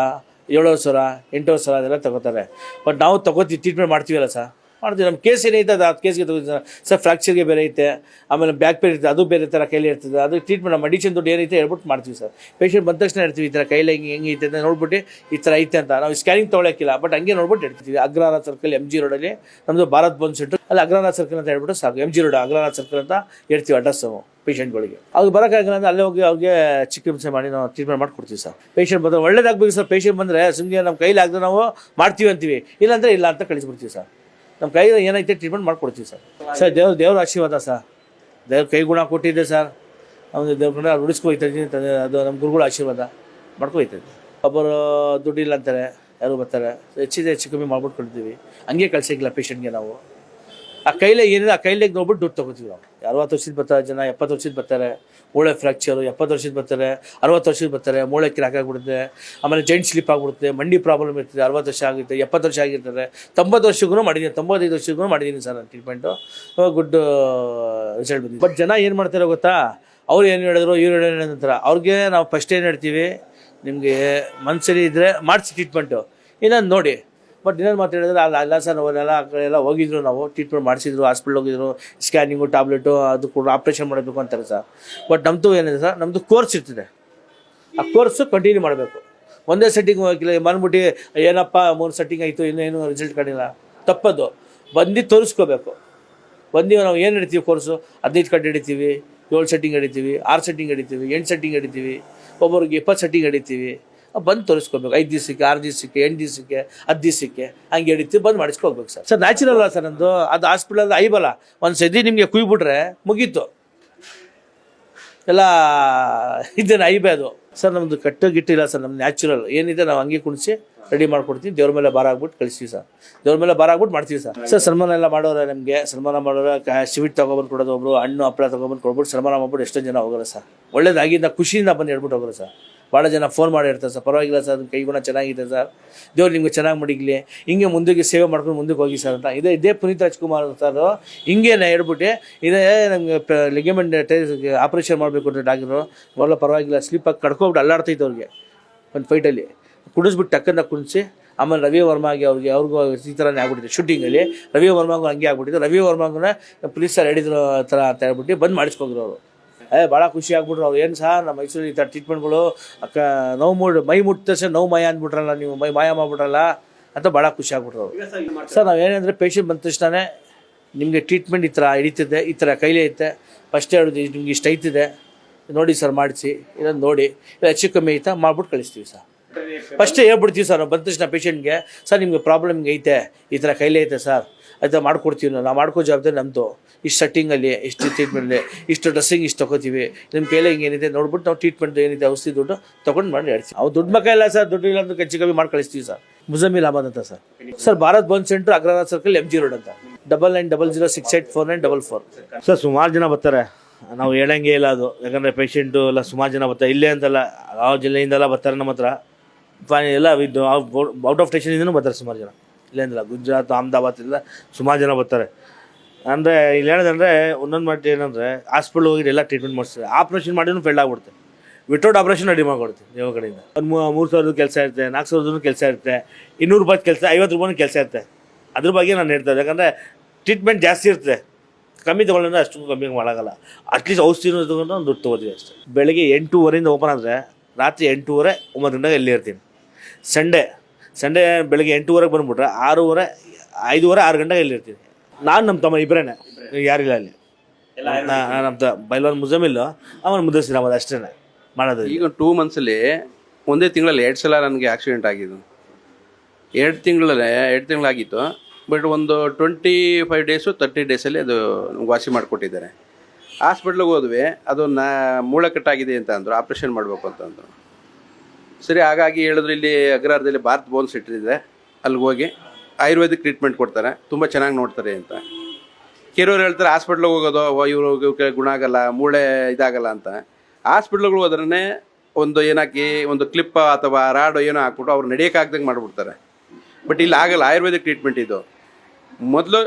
ಏಳು ಸಾವಿರ, ಎಂಟೂವರೆ ಸಾವಿರ ಅದೆಲ್ಲ ತಗೋತಾರೆ. ಬಟ್ ನಾವು ತಗೋತೀವಿ ಟ್ರೀಟ್ಮೆಂಟ್ ಮಾಡ್ತೀವಲ್ಲ, ಸರ್. ಮಾಡ್ತೀವಿ ನಮ್ಮ ಕೇಸ್ ಏನೈತೆ ಅದು ಆ ಕೇಸ್ಗೆ ತಗೋತೀವಿ ಸರ್ ಫ್ರ್ಯಾಕ್ಚರ್ಗೆ ಬೇರೆ ಐತೆ, ಆಮೇಲೆ ಬ್ಯಾಕ್ ಪೇನ್ ಇರ್ತದೆ, ಅದು ಬೇರೆ ಥರ ಕೈಲಿ ಇರ್ತದೆ, ಅದು ಟ್ರೀಟ್ಮೆಂಟ್ ನಮ್ಮ ಮೆಡಿಷನ್ ದುಡ್ಡು ಏನೈತೆ ಹೇಳ್ಬಿಟ್ಟು ಮಾಡ್ತೀವಿ ಸರ್. ಪೇಷಂಟ್ ಬಂದ ತಕ್ಷಣ ಇರ್ತೀವಿ ಈ ಥರ ಕೈಲಿ ಹೆಂಗೆ ಹೆಂಗೆ ಐತೆ ಅಂತ ನೋಡ್ಬಿಟ್ಟು ಈ ಥರ ಐತೆ ಅಂತ. ನಾವು ಸ್ಕ್ಯಾನಿಂಗ್ ತೊಗೊಳಕ್ಕಿಲ್ಲ ಬಟ್ ಹಂಗೆ ನೋಡ್ಬಿಟ್ಟು ಇರ್ತೀವಿ ಅಗ್ರಹಾರ ಸರ್ಕಲ್ ಎಂ ಜಿ ರೋಡಲ್ಲಿ ನಮ್ಮದು ಭಾರತ್ ಬಂದ್ ಸೆಂಟ್ರ್ ಅಲ್ಲಿ ಅಗ್ರಹಾರ ಸರ್ಕಲ್ ಅಂತ ಹೇಳ್ಬಿಟ್ಟು ಸಾಕು. M G road Agrahara circle ಅಂತ ಹೇಳ್ತೀವಿ ಅಡ್ರೆಸ್ ಪೇಷಂಟ್ಗಳಿಗೆ ಅವ್ರಿಗೆ ಬರೋಕ್ಕಾಗಲ್ಲ ಅಂದರೆ ಅಲ್ಲೇ ಹೋಗಿ ಅವ್ರಿಗೆ ಚಿಕಿತ್ಸೆ ಮಾಡಿ ನಾವು ಟ್ರೀಟ್ಮೆಂಟ್ ಮಾಡಿಕೊಡ್ತೀವಿ ಸರ್. ಪೇಷಂಟ್ ಬಂದರೆ ಒಳ್ಳೇದಾಗಬೇಕು ಸರ್. ಪೇಷಂಟ್ ಬಂದರೆ ಸುಮ್ಮನೆ ನಮ್ಮ ಕೈಲಿ ಆಗದೆ ನಾವು ಮಾಡ್ತೀವಿ ಅಂತೀವಿ. ಇಲ್ಲಾಂದರೆ ಇಲ್ಲ ಅಂತ ಕಳಿಸ್ಬಿಡ್ತೀವಿ ಸರ್. ನಮ್ಮ ಕೈ ಏನೈತೆ ಟ್ರೀಟ್ಮೆಂಟ್ ಮಾಡ್ಕೊಡ್ತೀವಿ ಸರ್. ಸರ್, ದೇವ್ರ ದೇವ್ರ ಆಶೀರ್ವಾದ ಸರ್. ದೇವ್ರ ಕೈ ಗುಣ ಕೊಟ್ಟಿದ್ದೆ ಸರ್. ಅವನು ದೇವ್ರ ಉಳಿಸ್ಕೊ ತಂದೆ ಅದು ನಮ್ಮ ಗುರುಗಳ ಆಶೀರ್ವಾದ ಮಾಡ್ಕೊಯ್ತದೆ. ಒಬ್ಬರು ದುಡ್ಡಿಲ್ಲ ಅಂತಾರೆ, ಯಾರು ಬರ್ತಾರೆ. ಹೆಚ್ಚಿದೆ ಹೆಚ್ಚು ಕಮ್ಮಿ ಮಾಡ್ಬಿಟ್ಟು ಕೊಡ್ತೀವಿ ಹಂಗೆ ಕಳ್ಸಿಕ್ಕಿಲ್ಲ ಪೇಷಂಟ್ಗೆ ನಾವು. ಆ ಕೈಲೇ ಏನಿದೆ, ಆ ಕೈಲೇ ನೋಡ್ಬಿಟ್ಟು ದುಡ್ಡು ತಗೋತೀವಿ ನಾವು. ಅರವತ್ತು ವರ್ಷದ ಬರ್ತಾರೆ ಜನ, ಎಪ್ಪತ್ತು ವರ್ಷದ ಬರ್ತಾರೆ. ಮೂಳೆ ಫ್ರ್ಯಾಕ್ಚರು ಎಪ್ಪತ್ತು ವರ್ಷದ ಬರ್ತಾರೆ, ಅರವತ್ತು ವರ್ಷದ ಬರ್ತಾರೆ, ಮೂಳೆ ಕ್ರ್ಯಾಕ್ ಆಗಿಬಿಡುತ್ತೆ. ಆಮೇಲೆ ಜೈಂಟ್ ಸ್ಲಿಪ್ ಆಗಿಬಿಡುತ್ತೆ, ಮಂಡಿ ಪ್ರಾಬ್ಲಮ್ ಇರ್ತದೆ, ಅರವತ್ತು ವರ್ಷ ಆಗುತ್ತೆ, ಎಪ್ಪತ್ತು ವರ್ಷ ಆಗಿರ್ತಾರೆ ತೊಂಬತ್ತು ವರ್ಷಕ್ಕೂ ಮಾಡಿದ್ದೀನಿ ತೊಂಬತ್ತೈದು ವರ್ಷಕ್ಕೂ ಮಾಡಿದ್ದೀನಿ ಸರ್ ನಾನು ಟ್ರೀಟ್ಮೆಂಟು ಗುಡ್ ರಿಸಲ್ಟ್ ಬಂದಿದೆ. ಬಟ್ ಜನ ಏನು ಮಾಡ್ತಾರೆ ಗೊತ್ತಾ? ಅವ್ರು ಏನು ಹೇಳಿದ್ರು, ಇವ್ರು ಏನು ನಂತರ ಅವ್ರಿಗೆ ನಾವು ಫಸ್ಟ್ ಏನು ಹೇಳ್ತೀವಿ? ನಿಮಗೆ ಮನಸ್ಸಲ್ಲಿ ಇದ್ದರೆ ಮಾಡಿಸಿ ಟ್ರೀಟ್ಮೆಂಟು ಇನ್ನೊಂದು ನೋಡಿ. ಬಟ್ ಇನ್ನೊಂದು ಮಾತು ಹೇಳಿದ್ರೆ ಅಲ್ಲ ಅಲ್ಲ ಸರ್ ಅವರೆಲ್ಲ ಆ ಕಡೆ ಎಲ್ಲ ಹೋಗಿದ್ರು ನಾವು ಟ್ರೀಟ್ಮೆಂಟ್ ಮಾಡಿಸಿದ್ರು ಹಾಸ್ಪಿಟ್ಲ್ ಹೋಗಿದ್ರು ಸ್ಕ್ಯಾನಿಂಗು ಟ್ಯಾಬ್ಲೆಟು ಅದು ಕೂಡ ಆಪ್ರೇಷನ್ ಮಾಡಬೇಕು ಅಂತಾರೆ ಸರ್. ಬಟ್ ನಮ್ಮದು ಏನಿದೆ ಸರ್ ನಮ್ಮದು ಕೋರ್ಸ್ ಇರ್ತದೆ. ಆ ಕೋರ್ಸು ಕಂಟಿನ್ಯೂ ಮಾಡಬೇಕು. ಒಂದೇ ಸೆಟ್ಟಿಂಗ್ ಹೋಗಿಲ್ಲ ಬಂದ್ಬಿಟ್ಟು ಏನಪ್ಪ, ಮೂರು ಸೆಟ್ಟಿಂಗ್ ಆಯಿತು ಇನ್ನೇನು ರಿಸಲ್ಟ್ ಕಂಡಿಲ್ಲ ತಪ್ಪದು. ಬಂದು ತೋರಿಸ್ಕೋಬೇಕು. ಬಂದು ನಾವು ಏನು ಹಿಡಿತೀವಿ ಕೋರ್ಸು ಹದಿನೈದು ಕಟ್ಟು ಹಿಡಿತೀವಿ ಏಳು ಸೆಟ್ಟಿಂಗ್ ಹಿಡಿತೀವಿ ಆರು ಸೆಟ್ಟಿಂಗ್ ಹಿಡಿತೀವಿ ಎಂಟು ಸೆಟ್ಟಿಂಗ್ ಹಿಡಿತೀವಿ ಒಬ್ಬರಿಗೆ ಇಪ್ಪತ್ತು ಸೆಟ್ಟಿಂಗ್ ಹಿಡಿತೀವಿ ಬಂದು ತೋರಿಸ್ಕೋಬೇಕು. ಐದು ದಿವಸಕ್ಕೆ ಆರು ದಿವಸಕ್ಕೆ ಎಂಟು ದಿವಸಕ್ಕೆ ಹತ್ತು ದಿವಸಕ್ಕೆ ಹಂಗೆ ಹಿಡಿತೀವಿ ಬಂದು ಮಾಡಿಸ್ಕೋಬೇಕು ಸರ್. ಸರ್ ನ್ಯಾಚುರಲ್ ಅಲ್ಲ ಸರ್ ನಂದು? ಅದು ಹಾಸ್ಪಿಟಲ್ ಐಬಲ್ಲ ಒಂದು ಸದಿ ನಿಮಗೆ ಕುಯ್ಬಿಟ್ರೆ ಮುಗೀತು. ಎಲ್ಲ ಇದೇನು ಐಬೆ ಅದು. ಸರ್ ನಮ್ಮದು ಕಟ್ಟು ಗಿಟ್ಟಿಲ್ಲ ಸರ್ ನಮ್ಮ ನ್ಯಾಚುರಲ್ ಏನಿದೆ ನಾವು ಹಂಗೆ ಕುಣಿಸಿ ರೆಡಿ ಮಾಡ್ಕೊಡ್ತೀವಿ. ದೇವ್ರ ಮೇಲೆ ಬಾರ ಆಗ್ಬಿಟ್ಟು ಕಳಿಸ್ತೀವಿ ಸರ್. ದೇವ್ರ ಮೇಲೆ ಬಾರ ಆಗ್ಬಿಟ್ಟು ಮಾಡ್ತೀವಿ ಸರ್. ಸರ್. ಸನ್ಮಾನ ಎಲ್ಲ ಮಾಡೋರೆ ನಮಗೆ? ಸನ್ಮಾನ ಮಾಡೋರೆ ಸ್ವೀಟ್ ತೊಗೊಬಂದು ಕೊಡೋದು ಒಬ್ರು ಹಣ್ಣು ಹಪ್ಪಳ ತೊಗೊಬಂದು ಕೊಡ್ಬಿಟ್ಟು ಸನ್ಮಾನ ಮಾಡ್ಬಿಟ್ಟು ಎಷ್ಟೊಂದು ಜನ ಹೋಗೋಲ್ಲ ಸರ್. ಒಳ್ಳೇದಾಗಿಂದ ಖುಷಿಯಿಂದ ಬಂದು ಹೇಳ್ಬಿಟ್ಟು ಹೋಗೋರು ಸರ್. ಭಾಳ ಜನ ಫೋನ್ ಮಾಡಿರ್ತಾರೆ ಸರ್ ಪರವಾಗಿಲ್ಲ ಸರ್ ಕೈ ಕೈಗುಣ ಚೆನ್ನಾಗಿದೆ ಸರ್ ದೇವ್ರು ನಿಮಗೆ ಚೆನ್ನಾಗಿ ಮಡಿಗ್ಲಿ. ಹಿಂಗೆ ಮುಂದಕ್ಕೆ ಸೇವೆ ಮಾಡ್ಕೊಂಡು ಮುಂದಕ್ಕೆ ಹೋಗಿ ಸರ್ ಅಂತ. ಇದೇ ಇದೇ ಪುನೀತ್ ರಾಜ್ಕುಮಾರ್ ಸರ್ ನಾ ಹೇಳ್ಬಿಟ್ಟು, ಇದೇ ನಮಗೆ ಲಿಗಮೆಂಟ್ ಆಪ್ರೇಷನ್ ಮಾಡಬೇಕು ಅಂತ ಡಾಕ್ಟ್ರು. ಒಳ್ಳೆ ಪರವಾಗಿಲ್ಲ ಸ್ಲೀಪಾಗಿ ಕಡ್ಕೊಬಿಟ್ಟು ಅಲ್ಲಾಡ್ತೈತೆ ಅವ್ರಿಗೆ. ಒಂದು ಫೈಟಲ್ಲಿ ಕುಡಿಸ್ಬಿಟ್ಟು ಟಕ್ಕನ್ನ ಕುಣಿಸಿ, ಆಮೇಲೆ ರವಿ ವರ್ಮಾಗೆ ಅವ್ರಿಗೆ, ಅವ್ರಿಗೂ ಈ ಥರನೇ ಆಗ್ಬಿಟ್ಟಿದೆ ಶೂಟಿಂಗಲ್ಲಿ ರವಿ ವರ್ಮಾಗೂ ಹಂಗೆ ಆಗ್ಬಿಟ್ಟಿದೆ. ರವಿ ವರ್ಮಾಗೂ ಪೊಲೀಸರು ಹೇಳಿದ್ರು ಥರ ಅಂತ ಹೇಳ್ಬಿಟ್ಟು ಬಂದು ಮಾಡಿಸ್ಕೊಂಡ್ರು ಅವರು. ಏ ಭಾಳ ಖುಷಿ ಆಗ್ಬಿಟ್ರು ಅವ್ರು ಏನು ಸಹ ನಮ್ಮ ಮೈಸೂರು ಈ ಥರ ಟ್ರೀಟ್ಮೆಂಟ್ಗಳು ಅಕ್ಕ ನೋವು ಮೂಡ್ ಮೈ ಮುಟ್ಟಿದ ತಕ್ಷಣ ನೋವು ಮಯ ಅಂದ್ಬಿಟ್ರಲ್ಲ ನೀವು ಮೈ ಮಾಯ ಮಾಡ್ಬಿಟ್ರಲ್ಲ ಅಂತ ಭಾಳ ಖುಷಿ ಆಗ್ಬಿಟ್ರು ಅವರು. ಸರ್ ನಾವೇನಂದರೆ ಪೇಷಂಟ್ ಬಂದ ತಕ್ಷಣ ನಿಮಗೆ ಟ್ರೀಟ್ಮೆಂಟ್ ಈ ಥರ ಹಿಡಿತಿದೆ ಈ ಥರ ಕೈಲೇ ಐತೆ. ಫಸ್ಟ್ ಹೇಳೋದು ನಿಮ್ಗೆ ಇಷ್ಟ ಐತಿದೆ. ನೋಡಿ ಸರ್ ಮಾಡಿಸಿ ಇದನ್ನು ನೋಡಿ. ಇಲ್ಲ ಹೆಚ್ಚು ಕಮ್ಮಿ ಐತಾ ಮಾಡ್ಬಿಟ್ಟು ಕಳಿಸ್ತೀವಿ ಸರ್. ಫಸ್ಟೇ ಹೇಳ್ಬಿಡ್ತೀವಿ ಸರ್, ನಾವು ಬಂದ ತಕ್ಷಣ ಪೇಷೆಂಟ್ಗೆ, ಸರ್, ನಿಮಗೆ ಪ್ರಾಬ್ಲಮ್ ಐತೆ, ಈ ಥರ ಕೈಲೇ ಐತೆ ಸರ್ ಅದು ಮಾಡ್ಕೊಡ್ತೀವಿ ನಾವು ನಾವು ಮಾಡ್ಕೋ ಜವಾಬ್ದಾರಿ ನಮ್ಮದು ಇಷ್ಟು ಸೆಟ್ಟಿಂಗಲ್ಲಿ ಇಷ್ಟು ಟ್ರೀಟ್ಮೆಂಟಲ್ಲಿ ಇಷ್ಟು ಡ್ರೆಸ್ಸಿಂಗ್ ಇಷ್ಟು ತೊಗೋತೀವಿ ನಿಮ್ಮ ಕೈಲೇ ಹಿಂಗೆ ಏನಿದೆ ನೋಡ್ಬಿಟ್ಟು ನಾವು ಟ್ರೀಟ್ಮೆಂಟ್ ಏನಿದೆ, ಔಷಧಿ ದುಡ್ಡು ತೊಗೊಂಡು ಮಾಡಿ ಹೇಳ್ತೀವಿ ಅವ್ರು ದುಡ್ಡು ಮಕ್ಕ ಇಲ್ಲ ಸರ್, ದುಡ್ಡು ಇಲ್ಲ ಅಂತ ಹೆಚ್ಚು ಕಮ್ಮಿ ಮಾಡಿ ಕಳಿಸ್ತೀವಿ ಸರ್. ಮುಜಮಿಲ್ ಅಹಮದ್ ಅಂತ ಸರ್. ಸರ್, ಭಾರತ್ ಬಂದ್ centre, Agrahara circle M G road ಅಂತ. Double nine double zero six eight four nine double four sir, ಸುಮಾರು ಜನ ಬರ್ತಾರೆ. ನಾವು ಹೇಳಂಗೆ ಇಲ್ಲ ಅದು. ಯಾಕಂದರೆ ಪೇಷೆಂಟು ಎಲ್ಲ ಸುಮಾರು ಜನ ಬರ್ತಾರೆ. ಇಲ್ಲೇ ಅಂತಲ್ಲ ಯಾವ ಜಿಲ್ಲೆಯಿಂದೆಲ್ಲ ಬರ್ತಾರೆ ನಮ್ಮ ಹತ್ರ. ಎಲ್ಲ ಇದು ಔಟ್ ಆಫ್ ಸ್ಟೇಷನಿಂದನೂ ಬರ್ತಾರೆ ಸುಮಾರು ಜನ. ಇಲ್ಲೇ ಅಂತಲ್ಲ ಗುಜರಾತ್, ಅಹಮದಾಬಾದ್ ಇಲ್ಲ ಸುಮಾರು ಜನ ಬರ್ತಾರೆ. ಅಂದರೆ ಇಲ್ಲಿ ಹೇಳೋದಂದರೆ ಒಂದೊಂದು ಮಾಡಿ ಏನಂದರೆ ಹಾಸ್ಪಿಟ್ಲ್ ಹೋಗಿ ಎಲ್ಲ ಟ್ರೀಟ್ಮೆಂಟ್ ಮಾಡಿಸ್ತಾರೆ. ಆಪ್ರೇಷನ್ ಮಾಡಿನೂ ಫೇಲ್ ಆಗ್ಬಿಡುತ್ತೆ. ವಿತೌಟ್ ಆಪ್ರೇಷನ್ ರೆಡಿ ಮಾಡ್ಕೊಡ್ತೀವಿ ದೇವ ಕಡೆಯಿಂದ. ಒಂದು ಮೂರು ಸಾವಿರದ ಕೆಲಸ ಇರುತ್ತೆ, ನಾಲ್ಕು ಸಾವಿರದೂ ಕೆಲಸ ಇರುತ್ತೆ, ಇನ್ನೂರು ರೂಪಾಯಿ ಕೆಲಸ, ಐವತ್ತು ರೂಪಾಯಿ ಕೆಲಸ ಇರುತ್ತೆ. ಅದ್ರ ಬಗ್ಗೆ ನಾನು ಹೇಳ್ತಾ ಇದ್ದೆ ಯಾಕಂದರೆ ಟ್ರೀಟ್ಮೆಂಟ್ ಜಾಸ್ತಿ ಇರುತ್ತೆ. ಕಮ್ಮಿ ತೊಗೊಳ್ಳೋದ್ರೆ ಅಷ್ಟು ಕಮ್ಮಿ ಮಾಡೋಕ್ಕಲ್ಲ ಅಟ್ಲೀಸ್ಟ್ ಔಷಧಿನೂ ಒಂದು ದುಡ್ಡು ತೊಗೋತೀವಿ ಅಷ್ಟೇ. ಬೆಳಗ್ಗೆ ಎಂಟೂವರೆಯಿಂದ ಓಪನ್ ಆದರೆ ರಾತ್ರಿ ಎಂಟೂವರೆ, ಒಂಬತ್ತು ಗಂಟೆಗೆ ಎಲ್ಲಿ ಇರ್ತೀನಿ. ಸಂಡೇ ಸಂಡೇ ಬೆಳಗ್ಗೆ ಎಂಟೂವರೆಗೆ ಬಂದುಬಿಟ್ರೆ ಆರೂವರೆ ಐದೂವರೆ ಆರು ಗಂಟೆಗೆ ಇಲ್ಲಿರ್ತೀನಿ ನಾನು ನಮ್ಮ ತಮ್ಮ ಇಬ್ಬರೇ ಯಾರಿಲ್ಲ ಅಲ್ಲಿ. ನಾ- ನಮ್ಮ ತ ಬೈಲ್ವಾನ್ ಮುಜಮಿಲ್ಲು ಅವನು ಮುದ್ದಸಿರ ಅಹಮದ್ ಅಷ್ಟೇ ಮಾಡೋದು ಈಗ ಟೂ ಮಂತ್ಸಲ್ಲಿ ಒಂದೇ ತಿಂಗಳಲ್ಲಿ ಎರಡು ಸಲ ನನಗೆ ಆಕ್ಸಿಡೆಂಟ್ ಆಗಿದ್ದು. ಎರಡು ತಿಂಗಳಲ್ಲೇ ಎರಡು ತಿಂಗಳಾಗಿತ್ತು ಬಟ್ ಒಂದು ಟ್ವೆಂಟಿ ಫೈವ್ ಡೇಸು ತರ್ಟಿ ಡೇಸಲ್ಲಿ ಅದು ವಾಸಿ ಮಾಡಿಕೊಟ್ಟಿದ್ದಾರೆ. ಹಾಸ್ಪಿಟ್ಲಿಗೆ ಹೋದ್ವಿ ಅದು ನಾ ಮೂಳೆ ಕಟ್ಟಾಗಿದೆ ಅಂತ ಅಂದರು ಆಪ್ರೇಷನ್ ಮಾಡಬೇಕು ಅಂತ ಅಂದರು. ಸರಿ, ಹಾಗಾಗಿ ಹೇಳಿದ್ರು ಇಲ್ಲಿ ಅಗ್ರಹಾರದಲ್ಲಿ ಭಾರತ್ ಬೋನ್ಸ್ ಇಟ್ಟಿದೆ ಅಲ್ಲಿಗೆ ಹೋಗಿ ಆಯುರ್ವೇದಿಕ್ ಟ್ರೀಟ್ಮೆಂಟ್ ಕೊಡ್ತಾರೆ. ತುಂಬ ಚೆನ್ನಾಗಿ ನೋಡ್ತಾರೆ ಅಂತ. ಕೆಲವರು ಹೇಳ್ತಾರೆ ಹಾಸ್ಪಿಟ್ಲಿಗೆ ಹೋಗೋದು ಇವರು ಗುಣ ಆಗಲ್ಲ, ಮೂಳೆ ಇದಾಗಲ್ಲ ಅಂತ. ಹಾಸ್ಪಿಟ್ಲ್ಗಳು ಹೋದ್ರೆ ಒಂದು ಏನಾಕಿ, ಒಂದು ಕ್ಲಿಪ್ ಅಥವಾ ರಾಡು ಏನೋ ಹಾಕ್ಬಿಟ್ಟು ಅವ್ರು ನಡೆಯೋಕ್ಕಾಗ್ದಂಗೆ ಮಾಡಿಬಿಡ್ತಾರೆ. ಬಟ್ ಇಲ್ಲಿ ಆಗಲ್ಲ, ಆಯುರ್ವೇದಿಕ್ ಟ್ರೀಟ್ಮೆಂಟ್ ಇದು. ಮೊದಲು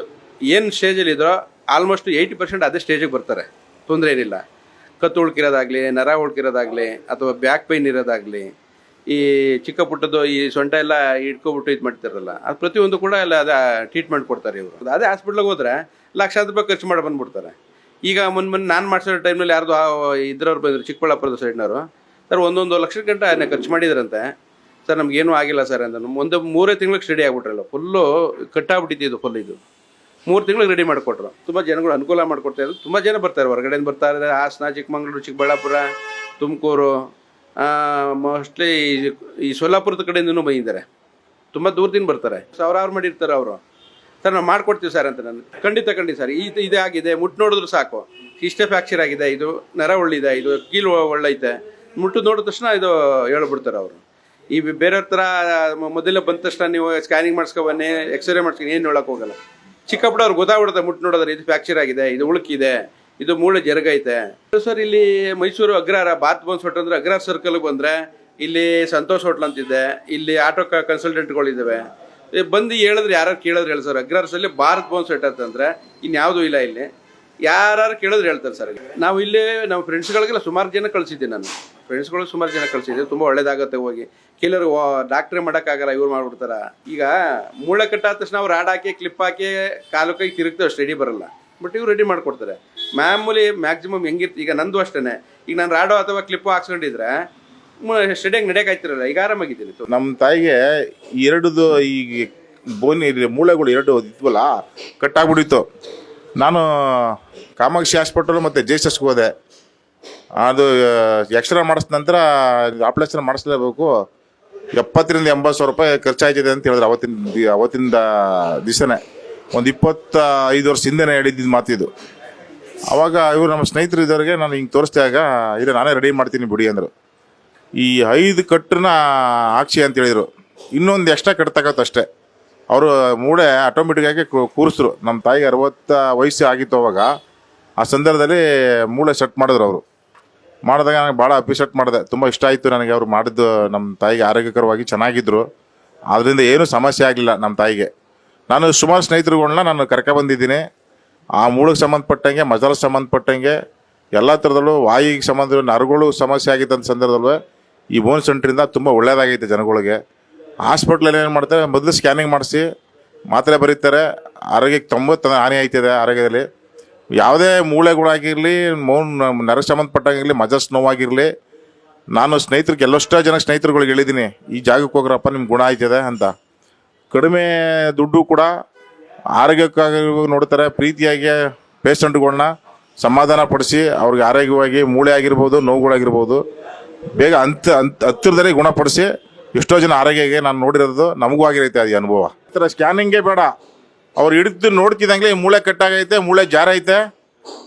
ಏನು ಸ್ಟೇಜಲ್ಲಿ ಇದ್ರೋ ಆಲ್ಮೋಸ್ಟ್ ಏಯ್ಟಿ ಪರ್ಸೆಂಟ್ ಅದೇ ಸ್ಟೇಜಿಗೆ ಬರ್ತಾರೆ. ತೊಂದರೆ ಏನಿಲ್ಲ. ಕತ್ತು ಉಳ್ಕಿರೋದಾಗಲಿ ನರ ಉಳ್ಕಿರೋದಾಗಲಿ ಅಥವಾ ಬ್ಯಾಕ್ ಪೈನ್ ಇರೋದಾಗಲಿ ಈ ಚಿಕ್ಕ ಪುಟ್ಟದ್ದು ಈ ಸೊಂಟ ಎಲ್ಲ ಇಟ್ಕೊಬಿಟ್ಟು ಇದು ಮಾಡ್ತಿರಲ್ಲ, ಅದು ಪ್ರತಿಯೊಂದು ಕೂಡ ಎಲ್ಲ ಅದ ಟ್ರೀಟ್ಮೆಂಟ್ ಕೊಡ್ತಾರೆ ಇವರು. ಅದೇ ಹಾಸ್ಪಿಟ್ಲಿಗೆ ಹೋದ್ರೆ ಲಕ್ಷಾಂತರ ರೂಪಾಯಿ ಖರ್ಚು ಮಾಡಿ ಬಂದ್ಬಿಡ್ತಾರೆ. ಈಗ ಮೊನ್ನೆ ಮೊನ್ನೆ ನಾನು ಮಾಡಿಸೋ ಟೈಮ್ನಲ್ಲಿ ಯಾರ್ದು ಇದ್ರವ್ರು ಬಂದರು, ಚಿಕ್ಕಬಳ್ಳಾಪುರದ ಸೈಡ್ನವರು ಸರ್, ಒಂದೊಂದು ಲಕ್ಷ ಗಂಟೆ ಅದನ್ನ ಖರ್ಚು ಮಾಡಿದ್ರಂತೆ. ಸರ್ ನಮ್ಗೇನು ಆಗಿಲ್ಲ ಸರ್ ಅಂತ ಒಂದು ಮೂರೇ ತಿಂಗಳಿಗೆ ಸ್ಟಡಿ ಆಗ್ಬಿಟ್ರಲ್ಲ ಫುಲ್ಲು ಕಟ್ಟಾಗ್ಬಿಟ್ಟಿದ್ದು ಇದು ಫುಲ್ ಇದು. ಮೂರು ತಿಂಗಳಿಗೆ ರೆಡಿ ಮಾಡಿಕೊಟ್ರು. ತುಂಬ ಜನಗಳು ಅನುಕೂಲ ಮಾಡಿಕೊಡ್ತಾ ಇದ್ರು. ತುಂಬ ಜನ ಬರ್ತಾರೆ, ಹೊರಗಡೆಯಿಂದ ಬರ್ತಾ ಇದ್ದಾರೆ ಹಾಸನ, ಚಿಕ್ಕಮಂಗ್ಳೂರು, ಚಿಕ್ಕಬಳ್ಳಾಪುರ, ತುಮಕೂರು. ಮೋಸ್ಟ್ಲಿ ಈ ಸೊಲ್ಲಾಪುರದ ಕಡೆಯಿಂದನೂ ಬಂದಿದ್ದಾರೆ. ತುಂಬ ದೂರದಿಂದ ಬರ್ತಾರೆ. ಸಾವಿರಾರು ಮಾಡಿರ್ತಾರೆ ಅವರು. ಸರ್ ನಾವು ಮಾಡ್ಕೊಡ್ತೀವಿ ಸರ್ ಅಂತ ನಾನು ಖಂಡಿತ ಖಂಡಿತ ಸರ್. ಈ ಇದೇ ಆಗಿದೆ. ಮುಟ್ಟು ನೋಡಿದ್ರು ಸಾಕು. ಇಷ್ಟೇ ಫ್ಯಾಕ್ಚರ್ ಆಗಿದೆ. ಇದು ನರ ಒಳ್ಳಿದೆ ಇದು ಕೀಲು ಒಳ್ಳೈತೆ ಮುಟ್ಟು ನೋಡಿದ ತಕ್ಷಣ ಇದು ಹೇಳ್ಬಿಡ್ತಾರೆ ಅವರು. ಈ ಬೇರೆಯವ್ರ ಥರ ಮೊದಲೇ ಬಂದ ತಕ್ಷಣ ನೀವು ಸ್ಕ್ಯಾನಿಂಗ್ ಮಾಡಿಸ್ಕೊ ಬನ್ನಿ ಎಕ್ಸ್ರೇ ಮಾಡಿಸ್ಕೊಂಡು ಏನು ನೋಡೋಕೆ ಹೋಗಲ್ಲ. ಚಿಕ್ಕಪ್ಪ ಅವ್ರಿಗೆ ಅವ್ರು ಗೊತ್ತಾಗ್ಬಿಡುತ್ತೆ ಮುಟ್ಟು ನೋಡಿದ್ರೆ ಇದು ಫ್ಯಾಕ್ಚರ್ ಆಗಿದೆ, ಇದು ಉಳುಕಿದೆ. ಇದು ಮೂಳೆ ಜರಗೈತೆ. ಸರ್ ಇಲ್ಲಿ ಮೈಸೂರು ಅಗ್ರಹಾರ ಬಾತ್ ಬೋನ್ಸ್ ಹೋಟೆಲ್ ಅಂದ್ರೆ ಅಗ್ರಹಾರ ಸರ್ಕಲ್ ಬಂದ್ರೆ ಇಲ್ಲಿ ಸಂತೋಷ್ ಹೋಟ್ಲ್ ಅಂತಿದೆ ಇಲ್ಲಿ ಆಟೋ ಕನ್ಸಲ್ಟೆಂಟ್ಗಳಿದ್ದಾವೆ ಏ, ಬಂದು ಹೇಳಿದ್ರೆ ಯಾರು ಕೇಳಿದ್ರೆ ಹೇಳಿ ಸರ್ ಅಗ್ರಹಾರದಲ್ಲಿ ಭಾರತ್ ಬೋನ್ಸ್ ಸೆಟ್ ಅಂತಂದ್ರೆ ಇನ್ಯಾವುದೂ ಇಲ್ಲ ಇಲ್ಲಿ. ಯಾರು ಕೇಳಿದ್ರೆ ಹೇಳ್ತಾರೆ ಸರ್ ನಾವು ಇಲ್ಲಿ ನಮ್ಮ ಫ್ರೆಂಡ್ಸ್ಗಳಿಗೆಲ್ಲ ಸುಮಾರು ಜನ ಕಳಿಸಿದ್ದೆ ನಾನು. ಫ್ರೆಂಡ್ಸ್ಗಳು ಸುಮಾರು ಜನ ಕಳಿಸಿದ್ದೆ ತುಂಬ ಒಳ್ಳೇದಾಗತ್ತೆ ಹೋಗಿ. ಕೆಲವರು ಡಾಕ್ಟ್ರೇ ಮಾಡೋಕ್ಕಾಗಲ್ಲ ಇವ್ರು ಮಾಡ್ಬಿಡ್ತಾರ. ಈಗ ಮೂಳೆ ಕಟ್ಟಾದ ತಕ್ಷಣ ಅವ್ರು ರಾಡ್ ಹಾಕಿ ಕ್ಲಿಪ್ ಹಾಕಿ ಕಾಲು ಕೈ ತಿರುಗ್ತೇವೆ ಸ್ಟಡಿ ಬರಲ್ಲ. ಬಟ್ ಇವ್ರು ರೆಡಿ ಮಾಡಿಕೊಡ್ತಾರೆ. ಮ್ಯಾಮೂಲಿ ಮ್ಯಾಕ್ಸಿಮಮ್ ಹೆಂಗಿರ್ತಿ, ಈಗ ನಂದು ಅಷ್ಟೇ ಈಗ ನಾನು ರಾಡೋ ಅಥವಾ ಕ್ಲಿಪ್ಪು ಹಾಕ್ಸ್ಕೊಂಡಿದ್ರೆ ಸ್ಟಡಿಯಾಗಿ ನಡೆಯಕಾಯ್ತಿರಲ್ಲ ಈಗ ಆರಾಮಾಗಿದ್ದೀನಿ ನಮ್ಮ ತಾಯಿಗೆ ಎರಡುದು ಈಗ ಬೋನಿ ಮೂಳೆಗಳು ಎರಡು ಇದ್ವಲ್ಲ ಕಟ್ಟಾಗ್ಬಿಟ್ಟಿತ್ತು ನಾನು ಕಾಮಾಕ್ಷಿ ಹಾಸ್ಪಿಟಲ್ ಮತ್ತು ಜೆ ಎಸ್ ಹೋದೆ. ಅದು ಎಕ್ಸ್ರೇ ಮಾಡಿಸಿದ ನಂತರ ಆಪ್ರೇಷನ್ ಮಾಡಿಸ್ಲೇಬೇಕು. ಎಪ್ಪತ್ತರಿಂದ ಎಂಬತ್ತು ಸಾವಿರ ರೂಪಾಯಿ ಖರ್ಚಾಯ್ತಿದೆ ಅಂತ ಹೇಳಿದ್ರು ಅವತ್ತಿನ ಅವತ್ತಿಂದ ದಿವಸನೇ. ಒಂದು ಇಪ್ಪತ್ತ ಐದು ವರ್ಷ ಹಿಂದೆನೇ ಹೇಳಿದ್ದು ಮಾತಿದು ಅವಾಗ ಇವರು ನಮ್ಮ ಸ್ನೇಹಿತರು ಇದ್ದವ್ರಿಗೆ ನಾನು ಹಿಂಗೆ ತೋರಿಸಿದಾಗ ಇದು ನಾನೇ ರೆಡಿ ಮಾಡ್ತೀನಿ ಬಿಡಿ ಅಂದರು. ಈ ಐದು ಕಟ್ಟನ್ನ ಹಾಕ್ಸಿ ಅಂತ ಹೇಳಿದರು. ಇನ್ನೊಂದು ಎಕ್ಸ್ಟ್ರಾ ಕಟ್ತಕ್ಕಷ್ಟೇ ಅಷ್ಟೇ. ಅವರು ಮೂಳೆ ಆಟೋಮೆಟಿಕ್ಕಾಗಿ ಕೂರಿಸ್ರು. ನಮ್ಮ ತಾಯಿಗೆ ಅರವತ್ತ ವಯಸ್ಸು ಆಗಿತ್ತು ಅವಾಗ. ಆ ಸಂದರ್ಭದಲ್ಲಿ ಮೂಳೆ ಸೆಟ್ ಮಾಡಿದ್ರು ಅವರು. ಮಾಡಿದಾಗ ನನಗೆ ಭಾಳ ಅಪ್ರಿಷಿಯೇಟ್ ಮಾಡಿದೆ. ತುಂಬ ಇಷ್ಟ ಆಯಿತು ನನಗೆ ಅವರು ಮಾಡಿದ್ದು. ನಮ್ಮ ತಾಯಿಗೆ ಆರೋಗ್ಯಕರವಾಗಿ ಚೆನ್ನಾಗಿದ್ದರು ಅದರಿಂದ ಏನೂ ಸಮಸ್ಯೆ ಆಗಲಿಲ್ಲ ನಮ್ಮ ತಾಯಿಗೆ. ನಾನು ಸುಮಾರು ಸ್ನೇಹಿತರುಗಳನ್ನ ನಾನು ಕರ್ಕೊಬಂದಿದ್ದೀನಿ ಆ ಮೂಳೆಗೆ ಸಂಬಂಧಪಟ್ಟಂಗೆ ಮಜಲ ಸಂಬಂಧಪಟ್ಟಂಗೆ, ಎಲ್ಲ ಥರದಲ್ಲೂ ವಾಯಿಗೆ ಸಂಬಂಧ ನರಗಳು ಸಮಸ್ಯೆ ಆಗಿದ್ದಂಥ ಸಂದರ್ಭದಲ್ಲೂ ಈ ಬೋನ್ ಸೆಂಟ್ರಿಂದ ತುಂಬ ಒಳ್ಳೆಯದಾಗೈತೆ ಜನಗಳಿಗೆ. ಹಾಸ್ಪಿಟ್ಲಲ್ಲಿ ಏನು ಮಾಡ್ತಾರೆ, ಮೊದಲು ಸ್ಕ್ಯಾನಿಂಗ್ ಮಾಡಿಸಿ, ಮಾತ್ರೆ ಬರೀತಾರೆ, ಆರೋಗ್ಯಕ್ಕೆ ತೊಂಬತ್ತು ಹಾನಿ ಆಯ್ತದೆ ಆರೋಗ್ಯದಲ್ಲಿ. ಯಾವುದೇ ಮೂಳೆಗಳಾಗಿರಲಿ, ಮೌನ್ ನರ ಸಂಬಂಧಪಟ್ಟಾಗಿರಲಿ, ಮಜಸ್ ನೋವಾಗಿರಲಿ, ನಾನು ಸ್ನೇಹಿತರಿಗೆ ಎಲ್ಲಷ್ಟೋ ಜನ ಸ್ನೇಹಿತರುಗಳಿಗೆ ಹೇಳಿದ್ದೀನಿ, ಈ ಜಾಗಕ್ಕೆ ಹೋಗ್ರಪ್ಪ, ನಿಮ್ಗೆ ಗುಣ ಆಯ್ತದೆ ಅಂತ. ಕಡಿಮೆ ದುಡ್ಡು ಕೂಡ ಆರೋಗ್ಯಕ್ಕಾಗಿ ನೋಡ್ತಾರೆ, ಪ್ರೀತಿಯಾಗಿ ಪೇಷಂಟ್ಗಳನ್ನ ಸಮಾಧಾನ ಪಡಿಸಿ ಅವ್ರಿಗೆ ಆರೋಗ್ಯವಾಗಿ ಮೂಳೆ ಆಗಿರ್ಬೋದು, ನೋವುಗಳಾಗಿರ್ಬೋದು, ಬೇಗ ಅಂತ ಅಂತ, ಹತ್ತಿರದಲ್ಲಿ ಗುಣಪಡಿಸಿ ಎಷ್ಟೋ ಜನ ಆರೋಗ್ಯಗೆ ನಾನು ನೋಡಿರೋದು ನಮಗೂ ಆಗಿರೈತೆ ಅದು ಅನುಭವ. ಈ ಥರ ಸ್ಕ್ಯಾನಿಂಗೇ ಬೇಡ. ಅವ್ರು ಹಿಡಿದು ನೋಡ್ತಿದ್ದಂಗೆ ಈ ಮೂಳೆ ಕಟ್ಟಾಗೈತೆ, ಮೂಳೆ ಜಾರೈತೆ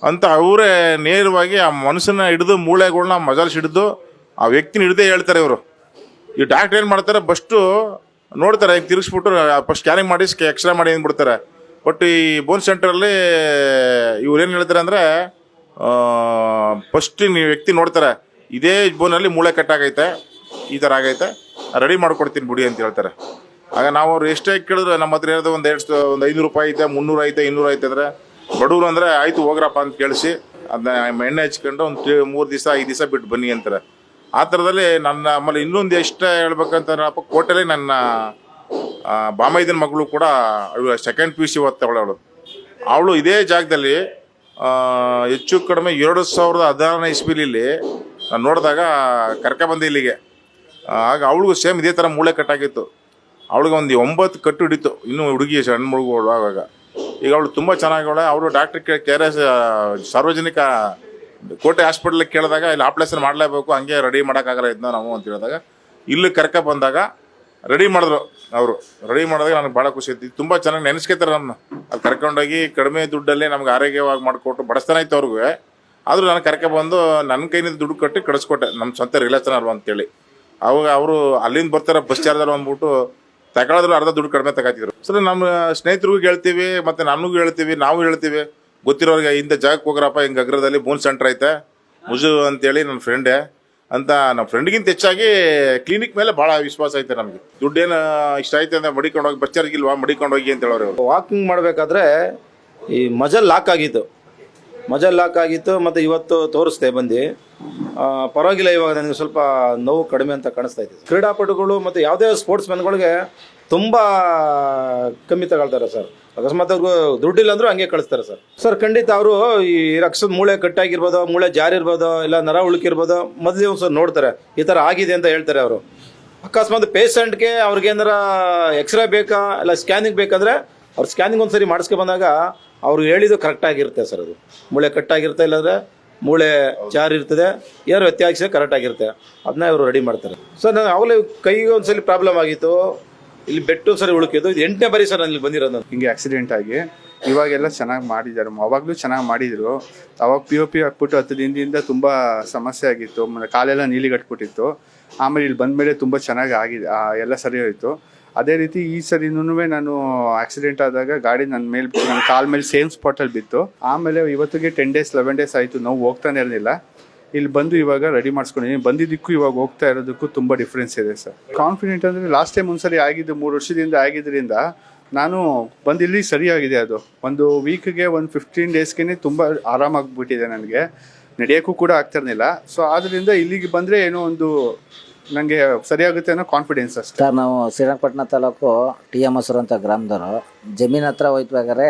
ಅಂತ ಅವರೇ ನೇರವಾಗಿ ಆ ಮನಸ್ಸನ್ನ ಹಿಡಿದು ಮೂಳೆಗಳನ್ನ ಮಜಾಲ್ಸ್ ಹಿಡಿದು ಆ ವ್ಯಕ್ತಿನ ಹಿಡ್ದೇ ಹೇಳ್ತಾರೆ ಇವರು. ಈ ಡಾಕ್ಟ್ರ್ ಏನು ಮಾಡ್ತಾರೆ ಫಸ್ಟು ನೋಡ್ತಾರೆ ಈಗ ತಿರುಗಿಸ್ಬಿಟ್ಟು ಫಸ್ಟ್ ಸ್ಕ್ಯಾನಿಂಗ್ ಮಾಡಿ ಎಕ್ಸ್ರೇ ಮಾಡಿ ಅಂದ್ಬಿಡ್ತಾರೆ ಬಟ್ ಈ ಬೋನ್ ಸೆಂಟ್ರಲ್ಲಿ ಇವ್ರು ಏನು ಹೇಳ್ತಾರೆ ಅಂದರೆ ಫಸ್ಟ್ ನೀವು ವ್ಯಕ್ತಿ ನೋಡ್ತಾರೆ, ಇದೇ ಬೋನಲ್ಲಿ ಮೂಳೆ ಕಟ್ಟಾಗೈತೆ, ಈ ಥರ ಆಗೈತೆ ರೆಡಿ ಮಾಡ್ಕೊಡ್ತೀನಿ ಬಿಡಿ ಅಂತ ಹೇಳ್ತಾರೆ. ಆಗ ನಾವು ಅವ್ರು ಎಷ್ಟೇ ಕೇಳಿದ್ರೆ, ನಮ್ಮ ಹತ್ರ ಹೇಳಿದ್ರೆ ಒಂದು ಎರಡು ಒಂದು ಐನೂರು ರೂಪಾಯಿ ಐತೆ, ಮುನ್ನೂರು ಐತೆ, ಇನ್ನೂರು ಐತೆ ಅಂದರೆ, ಬಡವರು ಅಂದರೆ ಆಯಿತು ಹೋಗ್ರಪ್ಪ ಅಂತ ಕೇಳಿಸಿ ಅದನ್ನ ಎಣ್ಣೆ ಹಚ್ಕೊಂಡು ಒಂದು ಮೂರು ದಿವಸ, ಐದು ದಿವಸ ಬಿಟ್ಟು ಬನ್ನಿ ಅಂತಾರೆ. ಆ ಥರದಲ್ಲಿ ನನ್ನ ಆಮೇಲೆ ಇನ್ನೊಂದು ಎಷ್ಟು ಹೇಳ್ಬೇಕಂತ ಕೋಟೆಲಿ ನನ್ನ ಬಾಮೈದಿನ ಮಗಳು ಕೂಡ ಸೆಕೆಂಡ್ ಪಿ ಯು ಸಿ ಓದ್ತಾವಳೆ ಅವಳು. ಅವಳು ಇದೇ ಜಾಗದಲ್ಲಿ ಹೆಚ್ಚು ಕಡಿಮೆ ಎರಡು ಸಾವಿರದ ಹದಿನಾರನೇ ಇಸ್ವಿಲಿ ನಾನು ನೋಡಿದಾಗ ಕರ್ಕೊಬಂದೆ ಇಲ್ಲಿಗೆ. ಆಗ ಅವಳಿಗೂ ಸೇಮ್ ಇದೇ ಥರ ಮೂಳೆ ಕಟ್ಟಾಗಿತ್ತು. ಅವಳಿಗೆ ಒಂದು ಒಂಬತ್ತು ಕಟ್ಟು ಹಿಡಿತು, ಇನ್ನೂ ಹುಡುಗಿ ಸಣ್ಣ ಮುಳುಗೋಳು ಆವಾಗ. ಈಗ ಅವಳು ತುಂಬ ಚೆನ್ನಾಗವಳೆ ಅವರು ಡಾಕ್ಟ್ರ್ ಕೆ ಆರ್ ಎಸ್ ಸಾರ್ವಜನಿಕ ಕೋಟೆ ಹಾಸ್ಪಿಟ್ಲಿಗೆ ಕೇಳಿದಾಗ ಇಲ್ಲಿ ಆಪ್ರೇಷನ್ ಮಾಡಲೇಬೇಕು, ಹಂಗೆ ರೆಡಿ ಮಾಡೋಕ್ಕಾಗಲ್ಲ ಇದನ್ನ ನಾವು ಅಂತ ಹೇಳಿದಾಗ ಇಲ್ಲಿ ಕರ್ಕ ಬಂದಾಗ ರೆಡಿ ಮಾಡಿದ್ರು ಅವರು. ರೆಡಿ ಮಾಡಿದಾಗ ನನಗೆ ಭಾಳ ಖುಷಿ ಐತಿ ತುಂಬ ಚೆನ್ನಾಗಿ ನೆನೆಸ್ಕೊತಾರೆ ನನ್ನ ಅದು ಕರ್ಕೊಂಡೋಗಿ ಕಡಿಮೆ ದುಡ್ಡಲ್ಲಿ ನಮ್ಗೆ ಆರೋಗ್ಯವಾಗಿ ಮಾಡಿಕೊಟ್ಟು ಬಡಸ್ತಾನೆ ಇತ್ತು ಅವ್ರಿಗೆ. ಆದರೂ ನಾನು ಕರ್ಕೊಬಂದು ನನ್ನ ಕೈನಿಂದ ದುಡ್ಡು ಕಟ್ಟಿ ಕಳಿಸ್ಕೊಟ್ಟೆ. ನಮ್ಮ ಸ್ವಂತ ರಿಲೇಷನ್ ಅಲ್ವಾ ಅಂತೇಳಿ. ಅವಾಗ ಅವರು ಅಲ್ಲಿಂದ ಬರ್ತಾರೆ ಬಸ್ ಚಾರ್ಜಲ್ಲಿ ಅಂದ್ಬಿಟ್ಟು. ತಗೊಳಿದ್ರು ಅರ್ಧ ದುಡ್ಡು ಕಡಿಮೆ ತಗೋತಿದ್ರು. ಸರ್, ನಮ್ಮ ಸ್ನೇಹಿತರಿಗೂ ಹೇಳ್ತೀವಿ, ಮತ್ತು ನನಗೂ ಹೇಳ್ತೀವಿ, ನಾವು ಹೇಳ್ತೀವಿ. ಗೊತ್ತಿರೋರಿಗೆ ಹಿಂದೆ ಜಾಗಕ್ಕೆ ಹೋಗ್ರಪ್ಪ, ಹಿಂಗೆ ಅಗ್ರದಲ್ಲಿ ಬೋನ್ ಸೆಂಟರ್ ಐತೆ. ಮುಜು ಅಂತೇಳಿ ನನ್ನ ಫ್ರೆಂಡೇ ಅಂತ ನಮ್ಮ ಫ್ರೆಂಡ್ಗಿಂತ ಹೆಚ್ಚಾಗಿ ಕ್ಲಿನಿಕ್ ಮೇಲೆ ಭಾಳ ವಿಶ್ವಾಸ ಐತೆ ನಮಗೆ. ದುಡ್ಡೇನು ಇಷ್ಟ ಐತೆ ಅಂದರೆ ಮಡಿಕೊಂಡು ಹೋಗಿ, ಬಸ್ ಮಡಿಕೊಂಡು ಹೋಗಿ ಅಂತ ಹೇಳೋರು. ವಾಕಿಂಗ್ ಮಾಡಬೇಕಾದ್ರೆ ಈ ಮಜಲ್ ಲಾಕ್ ಆಗಿತ್ತು. ಮಜಲ್ ಲಾಕ್ ಆಗಿತ್ತು ಮತ್ತು ಇವತ್ತು ತೋರಿಸ್ದೆ ಬಂದು. ಪರವಾಗಿಲ್ಲ, ಇವಾಗ ನನಗೆ ಸ್ವಲ್ಪ ನೋವು ಕಡಿಮೆ ಅಂತ ಕಾಣಿಸ್ತಾ ಇದೆ. ಕ್ರೀಡಾಪಟುಗಳು ಮತ್ತು ಯಾವುದೇ ಸ್ಪೋರ್ಟ್ಸ್ ಮ್ಯಾನ್ಗಳಿಗೆ ತುಂಬ ಕಮ್ಮಿ ತಗೊಳ್ತಾರೆ ಸರ್. ಅಕಸ್ಮಾತ್ ಅವ್ರಿಗೂ ದುಡ್ಡಿಲ್ಲ ಅಂದ್ರೂ ಹಂಗೆ ಕಳಿಸ್ತಾರೆ ಸರ್. ಸರ್ ಖಂಡಿತ ಅವರು ಈ ರಕ್ಷದ ಮೂಳೆ ಕಟ್ಟಾಗಿರ್ಬೋದು ಮೂಳೆ ಜಾರಿರ್ಬೋದು ಇಲ್ಲ ನರ ಉಳುಕಿರ್ಬೋದು ಮೊದಲೇ ಒಂದು ಸರ್ ನೋಡ್ತಾರೆ. ಈ ಥರ ಆಗಿದೆ ಅಂತ ಹೇಳ್ತಾರೆ ಅವರು. ಅಕಸ್ಮಾತ್ ಪೇಷಂಟ್ಗೆ ಅವ್ರಿಗೆ ಏನಾರ ಎಕ್ಸ್ರೇ ಬೇಕಾ ಇಲ್ಲ ಸ್ಕ್ಯಾನಿಂಗ್ ಬೇಕಂದ್ರೆ ಅವ್ರು ಸ್ಕ್ಯಾನಿಂಗ್ ಒಂದ್ಸರಿ ಮಾಡಿಸ್ಕೊ ಬಂದಾಗ ಅವ್ರು ಹೇಳಿದ್ದು ಕರೆಕ್ಟಾಗಿರುತ್ತೆ ಸರ್ ಅದು. ಮೂಳೆ ಕಟ್ಟಾಗಿರುತ್ತೆ ಇಲ್ಲಾಂದರೆ ಮೂಳೆ ಜಾರಿ ಇರ್ತದೆ ಏನಾರು ವ್ಯತ್ಯಾಸ ಕರೆಕ್ಟ್ ಆಗಿರುತ್ತೆ. ಅದನ್ನ ಇವರು ರೆಡಿ ಮಾಡ್ತಾರೆ. ಸರ್ ನಾನು ಅವಾಗಲೇ ಕೈಗೆ ಒಂದ್ಸಲಿ ಪ್ರಾಬ್ಲಮ್ ಆಗಿತ್ತು. ಇಲ್ಲಿ ಬೆಟ್ಟು ಸರಿ ಉಳುಕಿದ್ದು ಇದು ಎಂಟನೇ ಬಾರಿ ಸರ್ ಇಲ್ಲಿ ಬಂದಿರೋದು. ಹಿಂಗೆ ಆಕ್ಸಿಡೆಂಟ್ ಆಗಿ ಇವಾಗೆಲ್ಲ ಚೆನ್ನಾಗಿ ಮಾಡಿದ್ದಾರೆ. ಅವಾಗಲೂ ಚೆನ್ನಾಗಿ ಮಾಡಿದರು. ಅವಾಗ ಪಿ ಒ ಪಿ ಹಾಕ್ಬಿಟ್ಟು ಹತ್ತು ದಿನದಿಂದ ತುಂಬ ಸಮಸ್ಯೆ ಆಗಿತ್ತು. ಮತ್ತು ಕಾಲೆಲ್ಲ ನೀಲಿಗಟ್ಬಿಟ್ಟಿತ್ತು ಆಮೇಲೆ ಇಲ್ಲಿ ಬಂದಮೇಲೆ ತುಂಬ ಚೆನ್ನಾಗಿ ಆಗಿದೆ. ಎಲ್ಲ ಸರಿ ಹೋಯಿತು. ಅದೇ ರೀತಿ ಈ ಸರಿನೂ ನಾನು ಆಕ್ಸಿಡೆಂಟ್ ಆದಾಗ ಗಾಡಿ ನನ್ನ ಮೇಲೆ ನನ್ನ ಕಾಲ್ ಮೇಲೆ ಸೇಮ್ ಸ್ಪಾಟಲ್ಲಿ ಬಿತ್ತು. ಆಮೇಲೆ ಇವತ್ತಿಗೆ ಟೆನ್ ಡೇಸ್ ಲೆವೆನ್ ಡೇಸ್ ಆಯಿತು. ನೋವು ಹೋಗ್ತಾನೆ ಇರಲಿಲ್ಲ. ಇಲ್ಲಿ ಬಂದು ಇವಾಗ ರೆಡಿ ಮಾಡಿಸ್ಕೊಂಡಿದ್ದೀನಿ ಬಂದಿದ್ದಕ್ಕೂ ಇವಾಗ ಹೋಗ್ತಾ ಇರೋದಕ್ಕೂ ತುಂಬ ಡಿಫ್ರೆನ್ಸ್ ಇದೆ ಸರ್ ಕಾನ್ಫಿಡೆಂಟ್ ಅಂದರೆ ಲಾಸ್ಟ್ ಟೈಮ್ ಒಂದ್ಸರಿ ಆಗಿದ್ದು, ಮೂರು ವರ್ಷದಿಂದ ಆಗಿದ್ದರಿಂದ ನಾನು ಬಂದು ಇಲ್ಲಿ ಸರಿಯಾಗಿದೆ ಅದು. ಒಂದು ವೀಕ್ಗೆ ಒಂದು ಫಿಫ್ಟೀನ್ ಡೇಸ್ಗೆ ತುಂಬ ಆರಾಮಾಗಿಬಿಟ್ಟಿದೆ ನನಗೆ. ನಡೆಯೋಕ್ಕೂ ಕೂಡ ಆಗ್ತಿರ್ಲಿಲ್ಲ ಸೊ ಆದ್ದರಿಂದ ಇಲ್ಲಿಗೆ ಬಂದರೆ ಏನೋ ಒಂದು ನನಗೆ ಸರಿಯಾಗುತ್ತೆ ಅನ್ನೋ ಕಾನ್ಫಿಡೆನ್ಸ್ ಅಷ್ಟೇ ಸರ್ ನಾವು ಶ್ರೀರಂಗಪಟ್ಟಣ ತಾಲೂಕು ಟಿ ಎಂ ಹೊಸರು ಅಂತ ಗ್ರಾಮದವರು. ಜಮೀನ್ ಹತ್ರ ಹೋಯ್ತು ಬೇಕಾದ್ರೆ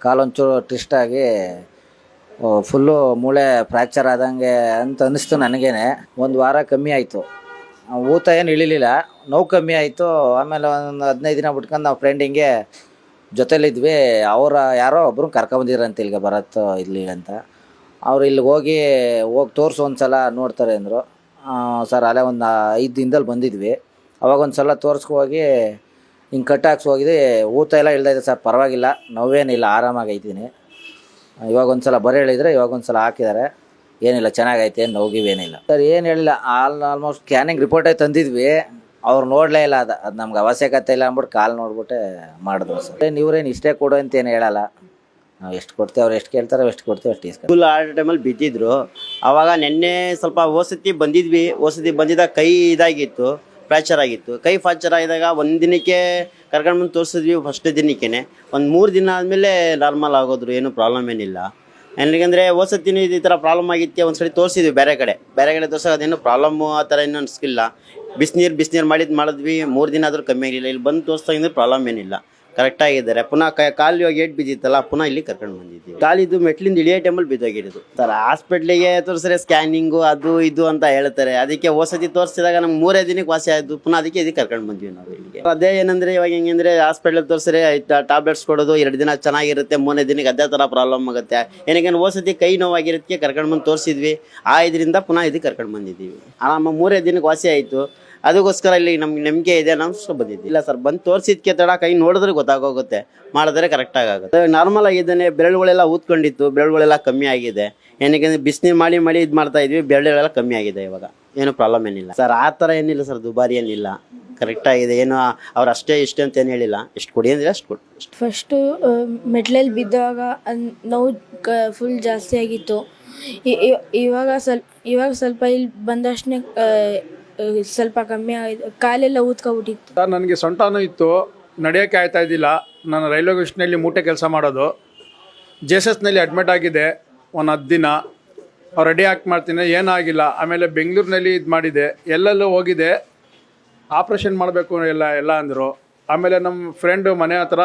ಕಾಲೊಂಚೂರು ಟ್ವಿಸ್ಟ್ ಫುಲ್ಲು ಮೂಳೆ ಫ್ರ್ಯಾಕ್ಚರ್ ಆದಂಗೆ ಅಂತ ಅನ್ನಿಸ್ತು ನನಗೇನೆ. ಒಂದು ವಾರ ಕಮ್ಮಿ ಆಯಿತು. ಊತ ಏನು ಇಳಿಲಿಲ್ಲ. ನೋವು ಕಮ್ಮಿ ಆಯಿತು. ಆಮೇಲೆ ಒಂದು ಹದಿನೈದು ದಿನ ಬಿಟ್ಕೊಂಡು ನಾವು ಫ್ರೆಂಡ್ ಹಿಂಗೆ ಜೊತೆಲಿದ್ವಿ. ಅವರ ಯಾರೋ ಒಬ್ಬರು ಕರ್ಕೊಂಬಂದಿರಂತ ಇಲ್ಲಿಗೆ ಭರತ್ ಇಲ್ಲಿ ಅಂತ. ಅವ್ರು ಇಲ್ಲಿಗೆ ಹೋಗಿ ಹೋಗಿ ತೋರಿಸು ಒಂದು ಸಲ ನೋಡ್ತಾರೆ ಅಂದರು. ಸರ್ ಅಲ್ಲೇ ಒಂದು ಐದು ದಿನದಲ್ಲಿ ಬಂದಿದ್ವಿ. ಅವಾಗ ಒಂದು ಸಲ ತೋರಿಸ್ಕೊ ಹೋಗಿ ಹಿಂಗೆ ಕಟ್ ಹಾಕ್ಸಿ ಹೋಗಿದ್ವಿ. ಊತ ಎಲ್ಲ ಇಳ್ದೈತೆ ಸರ್, ಪರವಾಗಿಲ್ಲ. ನೋವೇನಿಲ್ಲ, ಆರಾಮಾಗೈತೀನಿ. ಇವಾಗ ಒಂದು ಸಲ ಬರೀ ಹೇಳಿದರೆ ಇವಾಗ ಒಂದು ಸಲ ಹಾಕಿದ್ದಾರೆ. ಏನಿಲ್ಲ, ಚೆನ್ನಾಗೈತೆ ಏನು ನೋವಿಗೇನಿಲ್ಲ ಸರ್, ಏನು ಹೇಳಿಲ್ಲ, ಆಲ್ ಆಲ್ಮೋಸ್ಟ್ ಸ್ಕ್ಯಾನಿಂಗ್ ರಿಪೋರ್ಟೇ ತಂದಿದ್ವಿ. ಅವ್ರು ನೋಡಲೇ ಇಲ್ಲ ಅದು ಅದು ನಮ್ಗೆ ಅವಶ್ಯಕತೆ ಇಲ್ಲ ಅಂದ್ಬಿಟ್ಟು ಕಾಲ್ ನೋಡ್ಬಿಟ್ಟೆ ಮಾಡಿದ್ರು ಸರ್. ಇವ್ರೇನು ಇಷ್ಟೇ ಕೊಡು ಅಂತ ಏನು ಹೇಳಲ್ಲ. ಎಷ್ಟು ಕೊಡ್ತೀವಿ, ಅವ್ರು ಎಷ್ಟು ಕೇಳ್ತಾರೆ ಎಷ್ಟು ಕೊಡ್ತೀವಿ, ಅಷ್ಟು ಇಸ್ಕೊಂಡು ಫುಲ್ ಆ ಟೈಮಲ್ಲಿ ಬಿದ್ದಿದ್ರು. ಅವಾಗ ನೆನ್ನೆ ಸ್ವಲ್ಪ ಓಸತಿ ಬಂದಿದ್ವಿ. ಓಸತಿ ಬಂದಿದ್ದಾಗ ಕೈ ಇದಾಗಿತ್ತು. ಫ್ರ್ಯಾಕ್ಚರ್ ಆಗಿತ್ತು. ಕೈ ಫ್ರ್ಯಾಕ್ಚರ್ ಆಗಿದಾಗ ಒಂದು ದಿನಕ್ಕೆ ಕರ್ಕೊಂಡು ಬಂದು ತೋರಿಸಿದ್ವಿ ಫಸ್ಟ್ ದಿನಕ್ಕೇ ಒಂದು ಮೂರು ದಿನ ಆದಮೇಲೆ ನಾರ್ಮಲ್ ಆಗೋದ್ರು, ಏನು ಪ್ರಾಬ್ಲಮ್ ಏನಿಲ್ಲ. ನನಗಂದರೆ ಇದು ಈ ಥರ ಪ್ರಾಬ್ಲಮ್ ಆಗಿತ್ತು ಒಂದು ಸರಿ ತೋರಿಸಿದ್ವಿ ಬೇರೆ ಕಡೆ. ಬೇರೆ ಕಡೆ ತೋರ್ಸಾಗ ಅದೇನು ಪ್ರಾಬ್ಲಮ್ಮು ಆ ಥರ ಏನೂ ಅನಿಸ್ಕಿಲ್ಲ. ಬಿಸಿನೀರು ಬಿಸಿನೀರು ಮಾಡಿದ್ದು ಮಾಡಿದ್ವಿ, ಮೂರು ದಿನ ಆದರೂ ಕಮ್ಮಿ ಆಗಿಲ್ಲ. ಇಲ್ಲಿ ಬಂದು ತೋರಿಸ್ದಾಗಿಂದ್ರೆ ಪ್ರಾಬ್ಲಮ್ ಏನಿಲ್ಲ. ಕರೆಕ್ಟಾಗಿದ್ದಾರೆ ಪುನಃ ಕೈ ಕಾಲು ಇವಾಗ ಏಟ್ ಬಿದ್ದಿತ್ತಲ್ಲ, ಪುನಃ ಇಲ್ಲಿ ಕರ್ಕೊಂಡು ಬಂದಿದ್ದೀವಿ. ಕಾಲಿದ್ದು ಮೆಟ್ಲಿಂದ ಇಳಿಯೋ ಟೈಮಲ್ಲಿ ಬಿದ್ದೋಗಿರೋದು. ಸರ್ ಹಾಸ್ಪಿಟ್ಲಿಗೆ ತೋರಿಸ್ರೆ ಸ್ಕ್ಯಾನಿಂಗು ಅದು ಇದು ಅಂತ ಹೇಳ್ತಾರೆ. ಅದಕ್ಕೆ ಔಷಧಿ ತೋರಿಸಿದಾಗ ನಮ್ಗೆ ಮೂರೇ ದಿನಕ್ಕೆ ವಾಸಿ ಆಯಿತು. ಪುನಃ ಅದಕ್ಕೆ ಇದಕ್ಕೆ ಕರ್ಕೊಂಡು ಬಂದ್ವಿ ನಾವು ಇಲ್ಲಿಗೆ. ಅದೇ ಏನಂದ್ರೆ ಇವಾಗ ಹೆಂಗಂದ್ರೆ ಹಾಸ್ಪಿಟ್ಲಲ್ಲಿ ತೋರಿಸ್ರೆ ಟ್ಯಾಬ್ಲೆಟ್ಸ್ ಕೊಡೋದು ಎರಡು ದಿನ ಚೆನ್ನಾಗಿರುತ್ತೆ. ಮೂರನೇ ದಿನಕ್ಕೆ ಅದೇ ಥರ ಪ್ರಾಬ್ಲಮ್ ಆಗುತ್ತೆ. ಏನಕ್ಕೆ ವಸತಿ ಕೈ ನೋವಾಗಿರೋದಕ್ಕೆ ಕರ್ಕೊಂಡು ಬಂದು ತೋರಿಸಿದ್ವಿ. ಆ ಇದರಿಂದ ಪುನಃ ಇದಕ್ಕೆ ಕರ್ಕೊಂಡು ಬಂದಿದ್ದೀವಿ. ಆರಾಮ ಮೂರೇ ದಿನಕ್ಕೆ ವಾಸಿ ಆಯಿತು. ಅದಕ್ಕೋಸ್ಕರ ಇಲ್ಲಿ ನಮ್ಗೆ ನಂಬಿಕೆ ಇದೆ ನಾವು ಸೊ ಬಂದಿದ್ವಿ ಇಲ್ಲ ಸರ್ ಬಂದು ತೋರಿಸಿದ್ಕೆ ತಡ, ಕೈ ನೋಡಿದ್ರೆ ಗೊತ್ತಾಗೋಗುತ್ತೆ. ಮಾಡಿದ್ರೆ ಕರೆಕ್ಟಾಗಿ ಆಗುತ್ತೆ ನಾರ್ಮಲ್ ಆಗಿದ್ದಾನೆ ಬೆರಳುಗಳೆಲ್ಲ ಊದ್ಕೊಂಡಿತ್ತು, ಬೆರಳುಗಳೆಲ್ಲ ಕಮ್ಮಿ ಆಗಿದೆ. ಏನಕ್ಕೆ ಬಿಸಿನೀರು ಮಾಡಿ ಮಾಡಿ ಇದು ಮಾಡ್ತಾ ಇದ್ವಿ, ಬೆರಳುಗಳೆಲ್ಲ ಕಮ್ಮಿ ಆಗಿದೆ ಇವಾಗ. ಏನು ಪ್ರಾಬ್ಲಮ್ ಏನಿಲ್ಲ. ಸರ್ ಆ ಥರ ಏನಿಲ್ಲ ಸರ್ ದುಬಾರಿ ಏನಿಲ್ಲ ಕರೆಕ್ಟಾಗಿದೆ ಏನು, ಅವ್ರು ಅಷ್ಟೇ ಇಷ್ಟೇ ಅಂತ ಏನು ಹೇಳಿಲ್ಲ. ಎಷ್ಟು ಕೊಡಿ ಅಂದರೆ ಅಷ್ಟು ಕೊಡಿ. ಫಸ್ಟು ಮೆಟ್ಲಲ್ಲಿ ಬಿದ್ದಾಗ ನೋವು ಫುಲ್ ಜಾಸ್ತಿ ಆಗಿತ್ತು. ಇವಾಗ ಸ್ವಲ್ಪ ಇವಾಗ ಸ್ವಲ್ಪ ಇಲ್ಲಿ ಬಂದಷ್ಟೇ ಸ್ವಲ್ಪ ಕಮ್ಮಿ ಆಯ್ತು. ಕಾಲೆಲ್ಲ ಊದ್ಕೊಬಿಟ್ಟಿತ್ತು. ಸರ್, ನನಗೆ ಸೊಂಟನೂ ಇತ್ತು. ನಡೆಯೋಕೆ ಆಯ್ತಾ ಇದ್ದಿಲ್ಲ. ನಾನು ರೈಲ್ವೆ ಸ್ಟೇಷನಲ್ಲಿ ಮೂಟೆ ಕೆಲಸ ಮಾಡೋದು. ಜೆ ಎಸ್ ಎಸ್ನಲ್ಲಿ ಅಡ್ಮಿಟ್ ಆಗಿದೆ. ಒಂದು ಹತ್ತು ದಿನ. ರೆಡಿ ಹಾಕಿ ಮಾಡ್ತೀನಿ. ಏನಾಗಿಲ್ಲ ಆಮೇಲೆ ಬೆಂಗಳೂರಿನಲ್ಲಿ ಇದು ಮಾಡಿದೆ. ಎಲ್ಲೆಲ್ಲೂ ಹೋಗಿದೆ. ಆಪ್ರೇಷನ್ ಮಾಡಬೇಕು ಎಲ್ಲ ಎಲ್ಲ ಅಂದರು. ಆಮೇಲೆ ನಮ್ಮ ಫ್ರೆಂಡು ಮನೆ ಹತ್ರ,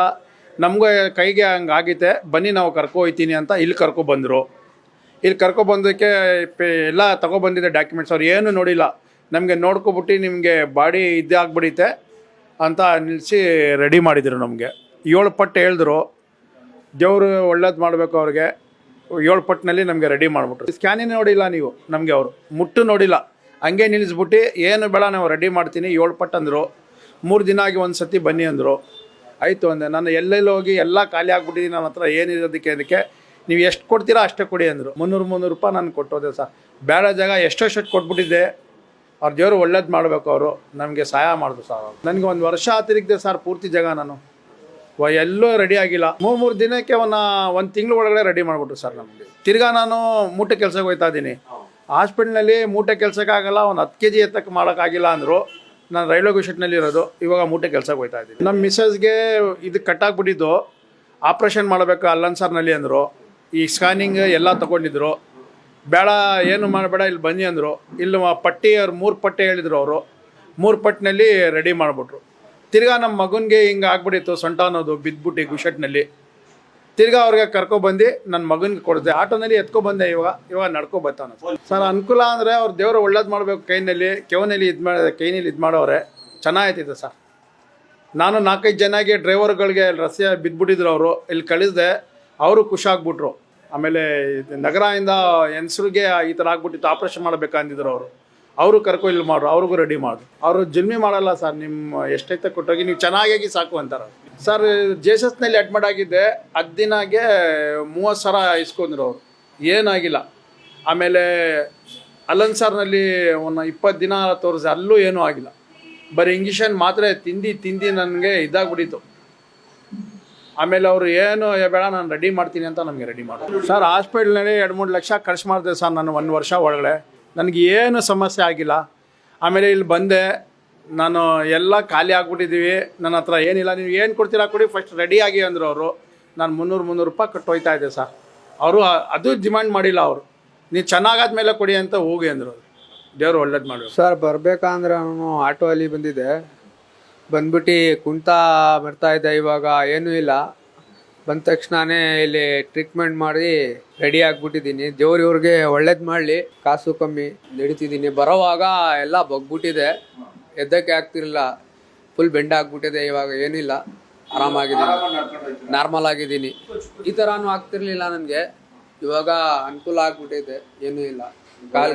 ನಮಗೂ ಕೈಗೆ ಹಂಗೆ ಆಗಿದೆ ಬನ್ನಿ ನಾವು ಕರ್ಕೊ ಹೋಯ್ತೀನಿ ಅಂತ ಇಲ್ಲಿ ಕರ್ಕೊಬಂದರು ಇಲ್ಲಿ ಕರ್ಕೊಬಂದಕ್ಕೆ ಎಲ್ಲ ತಗೊಬಂದಿದೆ ಡಾಕ್ಯುಮೆಂಟ್ಸ್ ಅವ್ರು ಏನು ನೋಡಿಲ್ಲ. ನಮಗೆ ನೋಡ್ಕೊಬಿಟ್ಟು ನಿಮಗೆ ಬಾಡಿ ಇದೇ ಆಗ್ಬಿಡೈತೆ ಅಂತ ನಿಲ್ಲಿಸಿ ರೆಡಿ ಮಾಡಿದರು ನಮಗೆ. ಏಳು ಪಟ್ಟು ಹೇಳಿದ್ರು, ದೇವರು ಒಳ್ಳೇದು ಮಾಡಬೇಕು ಅವ್ರಿಗೆ. ಏಳು ಪಟ್ಟಿನಲ್ಲಿ ನಮಗೆ ರೆಡಿ ಮಾಡಿಬಿಟ್ರು. ಸ್ಕ್ಯಾನಿಂಗ್ ನೋಡಿಲ್ಲ ನೀವು, ನಮಗೆ ಅವರು. ಮುಟ್ಟು ನೋಡಿಲ್ಲ. ಹಂಗೆ ನಿಲ್ಲಿಸ್ಬಿಟ್ಟು ಏನು ಬೇಡ, ನಾವು ರೆಡಿ ಮಾಡ್ತೀನಿ, ಏಳು ಪಟ್ಟು ಅಂದರು. ಮೂರು ದಿನ ಆಗಿ ಒಂದು ಸತಿ ಬನ್ನಿ ಅಂದರು. ಆಯಿತು ಅಂದೆ. ನಾನು ಎಲ್ಲೆಲ್ಲಿ ಹೋಗಿ ಎಲ್ಲ ಖಾಲಿ ಆಗಿಬಿಟ್ಟಿದ್ದೀನಿ ನನ್ನ ಹತ್ರ, ಏನಿರೋದಕ್ಕೆ ಅದಕ್ಕೆ, ನೀವು ಎಷ್ಟು ಕೊಡ್ತೀರಾ ಅಷ್ಟೇ ಕೊಡಿ ಅಂದರು. ಮುನ್ನೂರು ಮುನ್ನೂರು ರೂಪಾಯಿ ನಾನು ಕೊಟ್ಟೋದೆ ಸರ್ ಬೇಡ ಜಾಗ ಎಷ್ಟೆಷ್ಟು ಕೊಟ್ಬಿಟ್ಟಿದ್ದೆ. ಅವ್ರ ದೇವರು ಒಳ್ಳೇದು ಮಾಡಬೇಕು ಅವರು, ನಮಗೆ ಸಹಾಯ ಮಾಡಿದ್ರು ಸರ್. ನನಗೆ ಒಂದು ವರ್ಷ ತಿರುಗಿದೆ ಸರ್ ಪೂರ್ತಿ ಜಾಗ ನಾನು. ಎಲ್ಲೂ ರೆಡಿ ಆಗಿಲ್ಲ. ಮೂರು ಮೂರು ದಿನಕ್ಕೆ ಒಂದು ಒಂದು ತಿಂಗಳು ಒಳಗಡೆ ರೆಡಿ ಮಾಡಿಬಿಟ್ರು ಸರ್ ನಮಗೆ. ತಿರ್ಗಾ ನಾನು ಮೂಟೆ ಕೆಲ್ಸಕ್ಕೆ ಹೋಗ್ತಾ ಇದ್ದೀನಿ. ಹಾಸ್ಪಿಟ್ಲ್ನಲ್ಲಿ ಮೂಟೆ ಕೆಲಸಕ್ಕಾಗಲ್ಲ ಒಂದು ಹತ್ತು ಕೆ ಜಿ ಎತ್ತಕ್ಕೆ ಮಾಡೋಕ್ಕಾಗಿಲ್ಲ ಅಂದರು. ನಾನು ರೈಲ್ವೆ ಗುಷಟ್ನಲ್ಲಿ ಇರೋದು, ಇವಾಗ ಮೂಟೆ ಕೆಲಸಕ್ಕೆ ಹೋಗ್ತಾ ಇದ್ದೀನಿ. ನಮ್ಮ ಮಿಸ್ಸಸ್ಗೆ ಇದು ಕಟ್ಟಾಗ್ಬಿಟ್ಟಿದ್ದು ಆಪ್ರೇಷನ್ ಮಾಡಬೇಕು ಅಲ್ಲನ್ ಸರ್ನಲ್ಲಿ ಅಂದರು. ಈ ಸ್ಕ್ಯಾನಿಂಗ್ ಎಲ್ಲ ತೊಗೊಂಡಿದ್ರು. ಬೇಡ, ಏನು ಮಾಡಬೇಡ, ಇಲ್ಲಿ ಬನ್ನಿ ಅಂದರು. ಇಲ್ಲಿ ಪಟ್ಟಿ ಅವ್ರು ಮೂರು ಪಟ್ಟಿ ಹೇಳಿದರು ಅವರು. ಮೂರು ಪಟ್ಟಿನಲ್ಲಿ ರೆಡಿ ಮಾಡಿಬಿಟ್ರು. ತಿರ್ಗಾ ನಮ್ಮ ಮಗನಿಗೆ ಹಿಂಗೆ ಆಗ್ಬಿಟ್ಟಿತ್ತು ಸೊಂಟ ಅನ್ನೋದು, ಬಿದ್ದುಬಿಟ್ಟು ಗುಷಟ್ನಲ್ಲಿ ತಿರ್ಗಾ ಅವ್ರಿಗೆ ಕರ್ಕೊಬಂದು ನನ್ನ ಮಗನಿಗೆ ಕೊಡಿದೆ. ಆಟೋನಲ್ಲಿ ಎತ್ಕೊಬಂದೆ ಇವಾಗ. ಇವಾಗ ನಡ್ಕೊ ಬರ್ತಾನೆ ಸರ್, ಅನುಕೂಲ ಅಂದರೆ ಅವ್ರು ದೇವರು ಒಳ್ಳೇದು ಮಾಡಬೇಕು ಕೈನಲ್ಲಿ, ಕೆವನಲ್ಲಿ ಇದು ಮಾಡಿದೆ ಕೈನಲ್ಲಿ ಇದು ಮಾಡೋರೆ. ಚೆನ್ನಾಗೈತಿದೆ ಸರ್. ನಾನು ನಾಲ್ಕೈದು ಜನಗೆ ಡ್ರೈವರ್ಗಳಿಗೆ ರಸ್ತೆ ಬಿದ್ದುಬಿಟ್ಟಿದ್ರು ಅವರು. ಇಲ್ಲಿ ಕಳಿಸ್ದೆ, ಅವರು ಖುಷಿಯಾಗ್ಬಿಟ್ರು ಆಮೇಲೆ ಇದು ನಗರದಿಂದ ಹೆಂಗಸ್ರಿಗೆ ಈ ಥರ ಆಗ್ಬಿಟ್ಟಿತ್ತು ಆಪ್ರೇಷನ್ ಮಾಡಬೇಕಂದಿದ್ರು ಅವರು. ಅವರು ಕರ್ಕೊ ಇಲ್ಲಿ ಮಾಡ್ರು, ಅವ್ರಿಗೂ ರೆಡಿ ಮಾಡ್ರು. ಅವರು ಜಿಲ್ಮಿ ಮಾಡಲ್ಲ ಸರ್ ನಿಮ್ಮ ಎಷ್ಟೈತೆ ಕೊಟ್ಟೋಗಿ, ನೀವು ಚೆನ್ನಾಗಿ ಸಾಕು ಅಂತಾರೆ ಸರ್ ಜೆ ಎಸ್ ಎಸ್ನಲ್ಲಿ ಅಡ್ಮಿಟ್ ಆಗಿದ್ದೆ ಹತ್ತು ದಿನಾಗೆ ಮೂವತ್ತು ಸಾವಿರ ಇಸ್ಕೊಂಡ್ರು ಅವರು. ಏನಾಗಿಲ್ಲ. ಆಮೇಲೆ ಅಲನ್ ಸರ್ನಲ್ಲಿ ಒಂದು ಇಪ್ಪತ್ತು ದಿನ ತೋರಿಸಿ, ಅಲ್ಲೂ ಏನೂ ಆಗಿಲ್ಲ. ಬರೀ ಇಂಜೆಕ್ಷನ್ ಮಾತ್ರ ತಿಂದು ತಿಂದು ನನಗೆ ಇದಾಗ್ಬಿಟ್ಟಿತ್ತು. ಆಮೇಲೆ ಅವರು ಏನು ಬೇಡ, ನಾನು ರೆಡಿ ಮಾಡ್ತೀನಿ ಅಂತ ನಮಗೆ ರೆಡಿ ಮಾಡೋದು ಸರ್ ಹಾಸ್ಪಿಟ್ಲ್ನಲ್ಲಿ ಎರಡು, ಮೂರು ಲಕ್ಷ ಖರ್ಚು ಮಾಡಿದೆ ಸರ್ ನಾನು ಒಂದು ವರ್ಷ ಒಳಗಡೆ. ನನಗೆ ಏನು ಸಮಸ್ಯೆ ಆಗಿಲ್ಲ. ಆಮೇಲೆ ಇಲ್ಲಿ ಬಂದೆ, ನಾನು ಎಲ್ಲ ಖಾಲಿ ಆಗಿಬಿಟ್ಟಿದ್ದೀವಿ ನನ್ನ ಹತ್ರ ಏನಿಲ್ಲ, ನೀವು ಏನು ಕೊಡ್ತೀರಾ ಕೊಡಿ ಫಸ್ಟ್ ರೆಡಿ ಆಗಿ ಅಂದರು ಅವರು. ನಾನು ಮುನ್ನೂರು ಮುನ್ನೂರು ರೂಪಾಯಿ ಕಟ್ಟು ಹೋಯ್ತಾ ಇದ್ದೆ ಸರ್ ಅವರು ಅದು ಡಿಮ್ಯಾಂಡ್ ಮಾಡಿಲ್ಲ ಅವರು. ನೀವು ಚೆನ್ನಾಗಾದ್ಮೇಲೆ ಕೊಡಿ ಅಂತ ಹೋಗಿ ಅಂದರು ದೇವರು ಒಳ್ಳೇದು ಮಾಡಿ ಸರ್ ಬರಬೇಕಂದ್ರೆ ನಾನು ಆಟೋ ಅಲ್ಲಿ ಬಂದಿದ್ದೆ. ಬಂದ್ಬಿಟ್ಟು ಕುಂತಾ ಬರ್ತಾ ಇದೆ ಇವಾಗ ಏನೂ ಇಲ್ಲ. ಬಂದ ತಕ್ಷಣನೇ ಇಲ್ಲಿ ಟ್ರೀಟ್ಮೆಂಟ್ ಮಾಡಿ ರೆಡಿ ಆಗ್ಬಿಟ್ಟಿದ್ದೀನಿ. ದೇವ್ರ ಇವ್ರಿಗೆ ಒಳ್ಳೇದು ಮಾಡಲಿ. ಕಾಸು ಕಮ್ಮಿ ನಡೀತಿದ್ದೀನಿ. ಬರೋವಾಗ ಎಲ್ಲ ಬಗ್ಬಿಟ್ಟಿದೆ. ಎದ್ದಕ್ಕೆ ಆಗ್ತಿರಲಿಲ್ಲ. ಫುಲ್ ಬೆಂಡ್ ಆಗ್ಬಿಟ್ಟಿದೆ. ಇವಾಗ ಏನಿಲ್ಲ ಆರಾಮಾಗಿದ್ದೀನಿ. ನಾರ್ಮಲ್ ಆಗಿದ್ದೀನಿ. ಈ ಥರನೂ ಆಗ್ತಿರ್ಲಿಲ್ಲ ನನಗೆ. ಇವಾಗ ಅನುಕೂಲ ಆಗ್ಬಿಟ್ಟಿದೆ. ಏನೂ ಇಲ್ಲ. ಕಾಲ್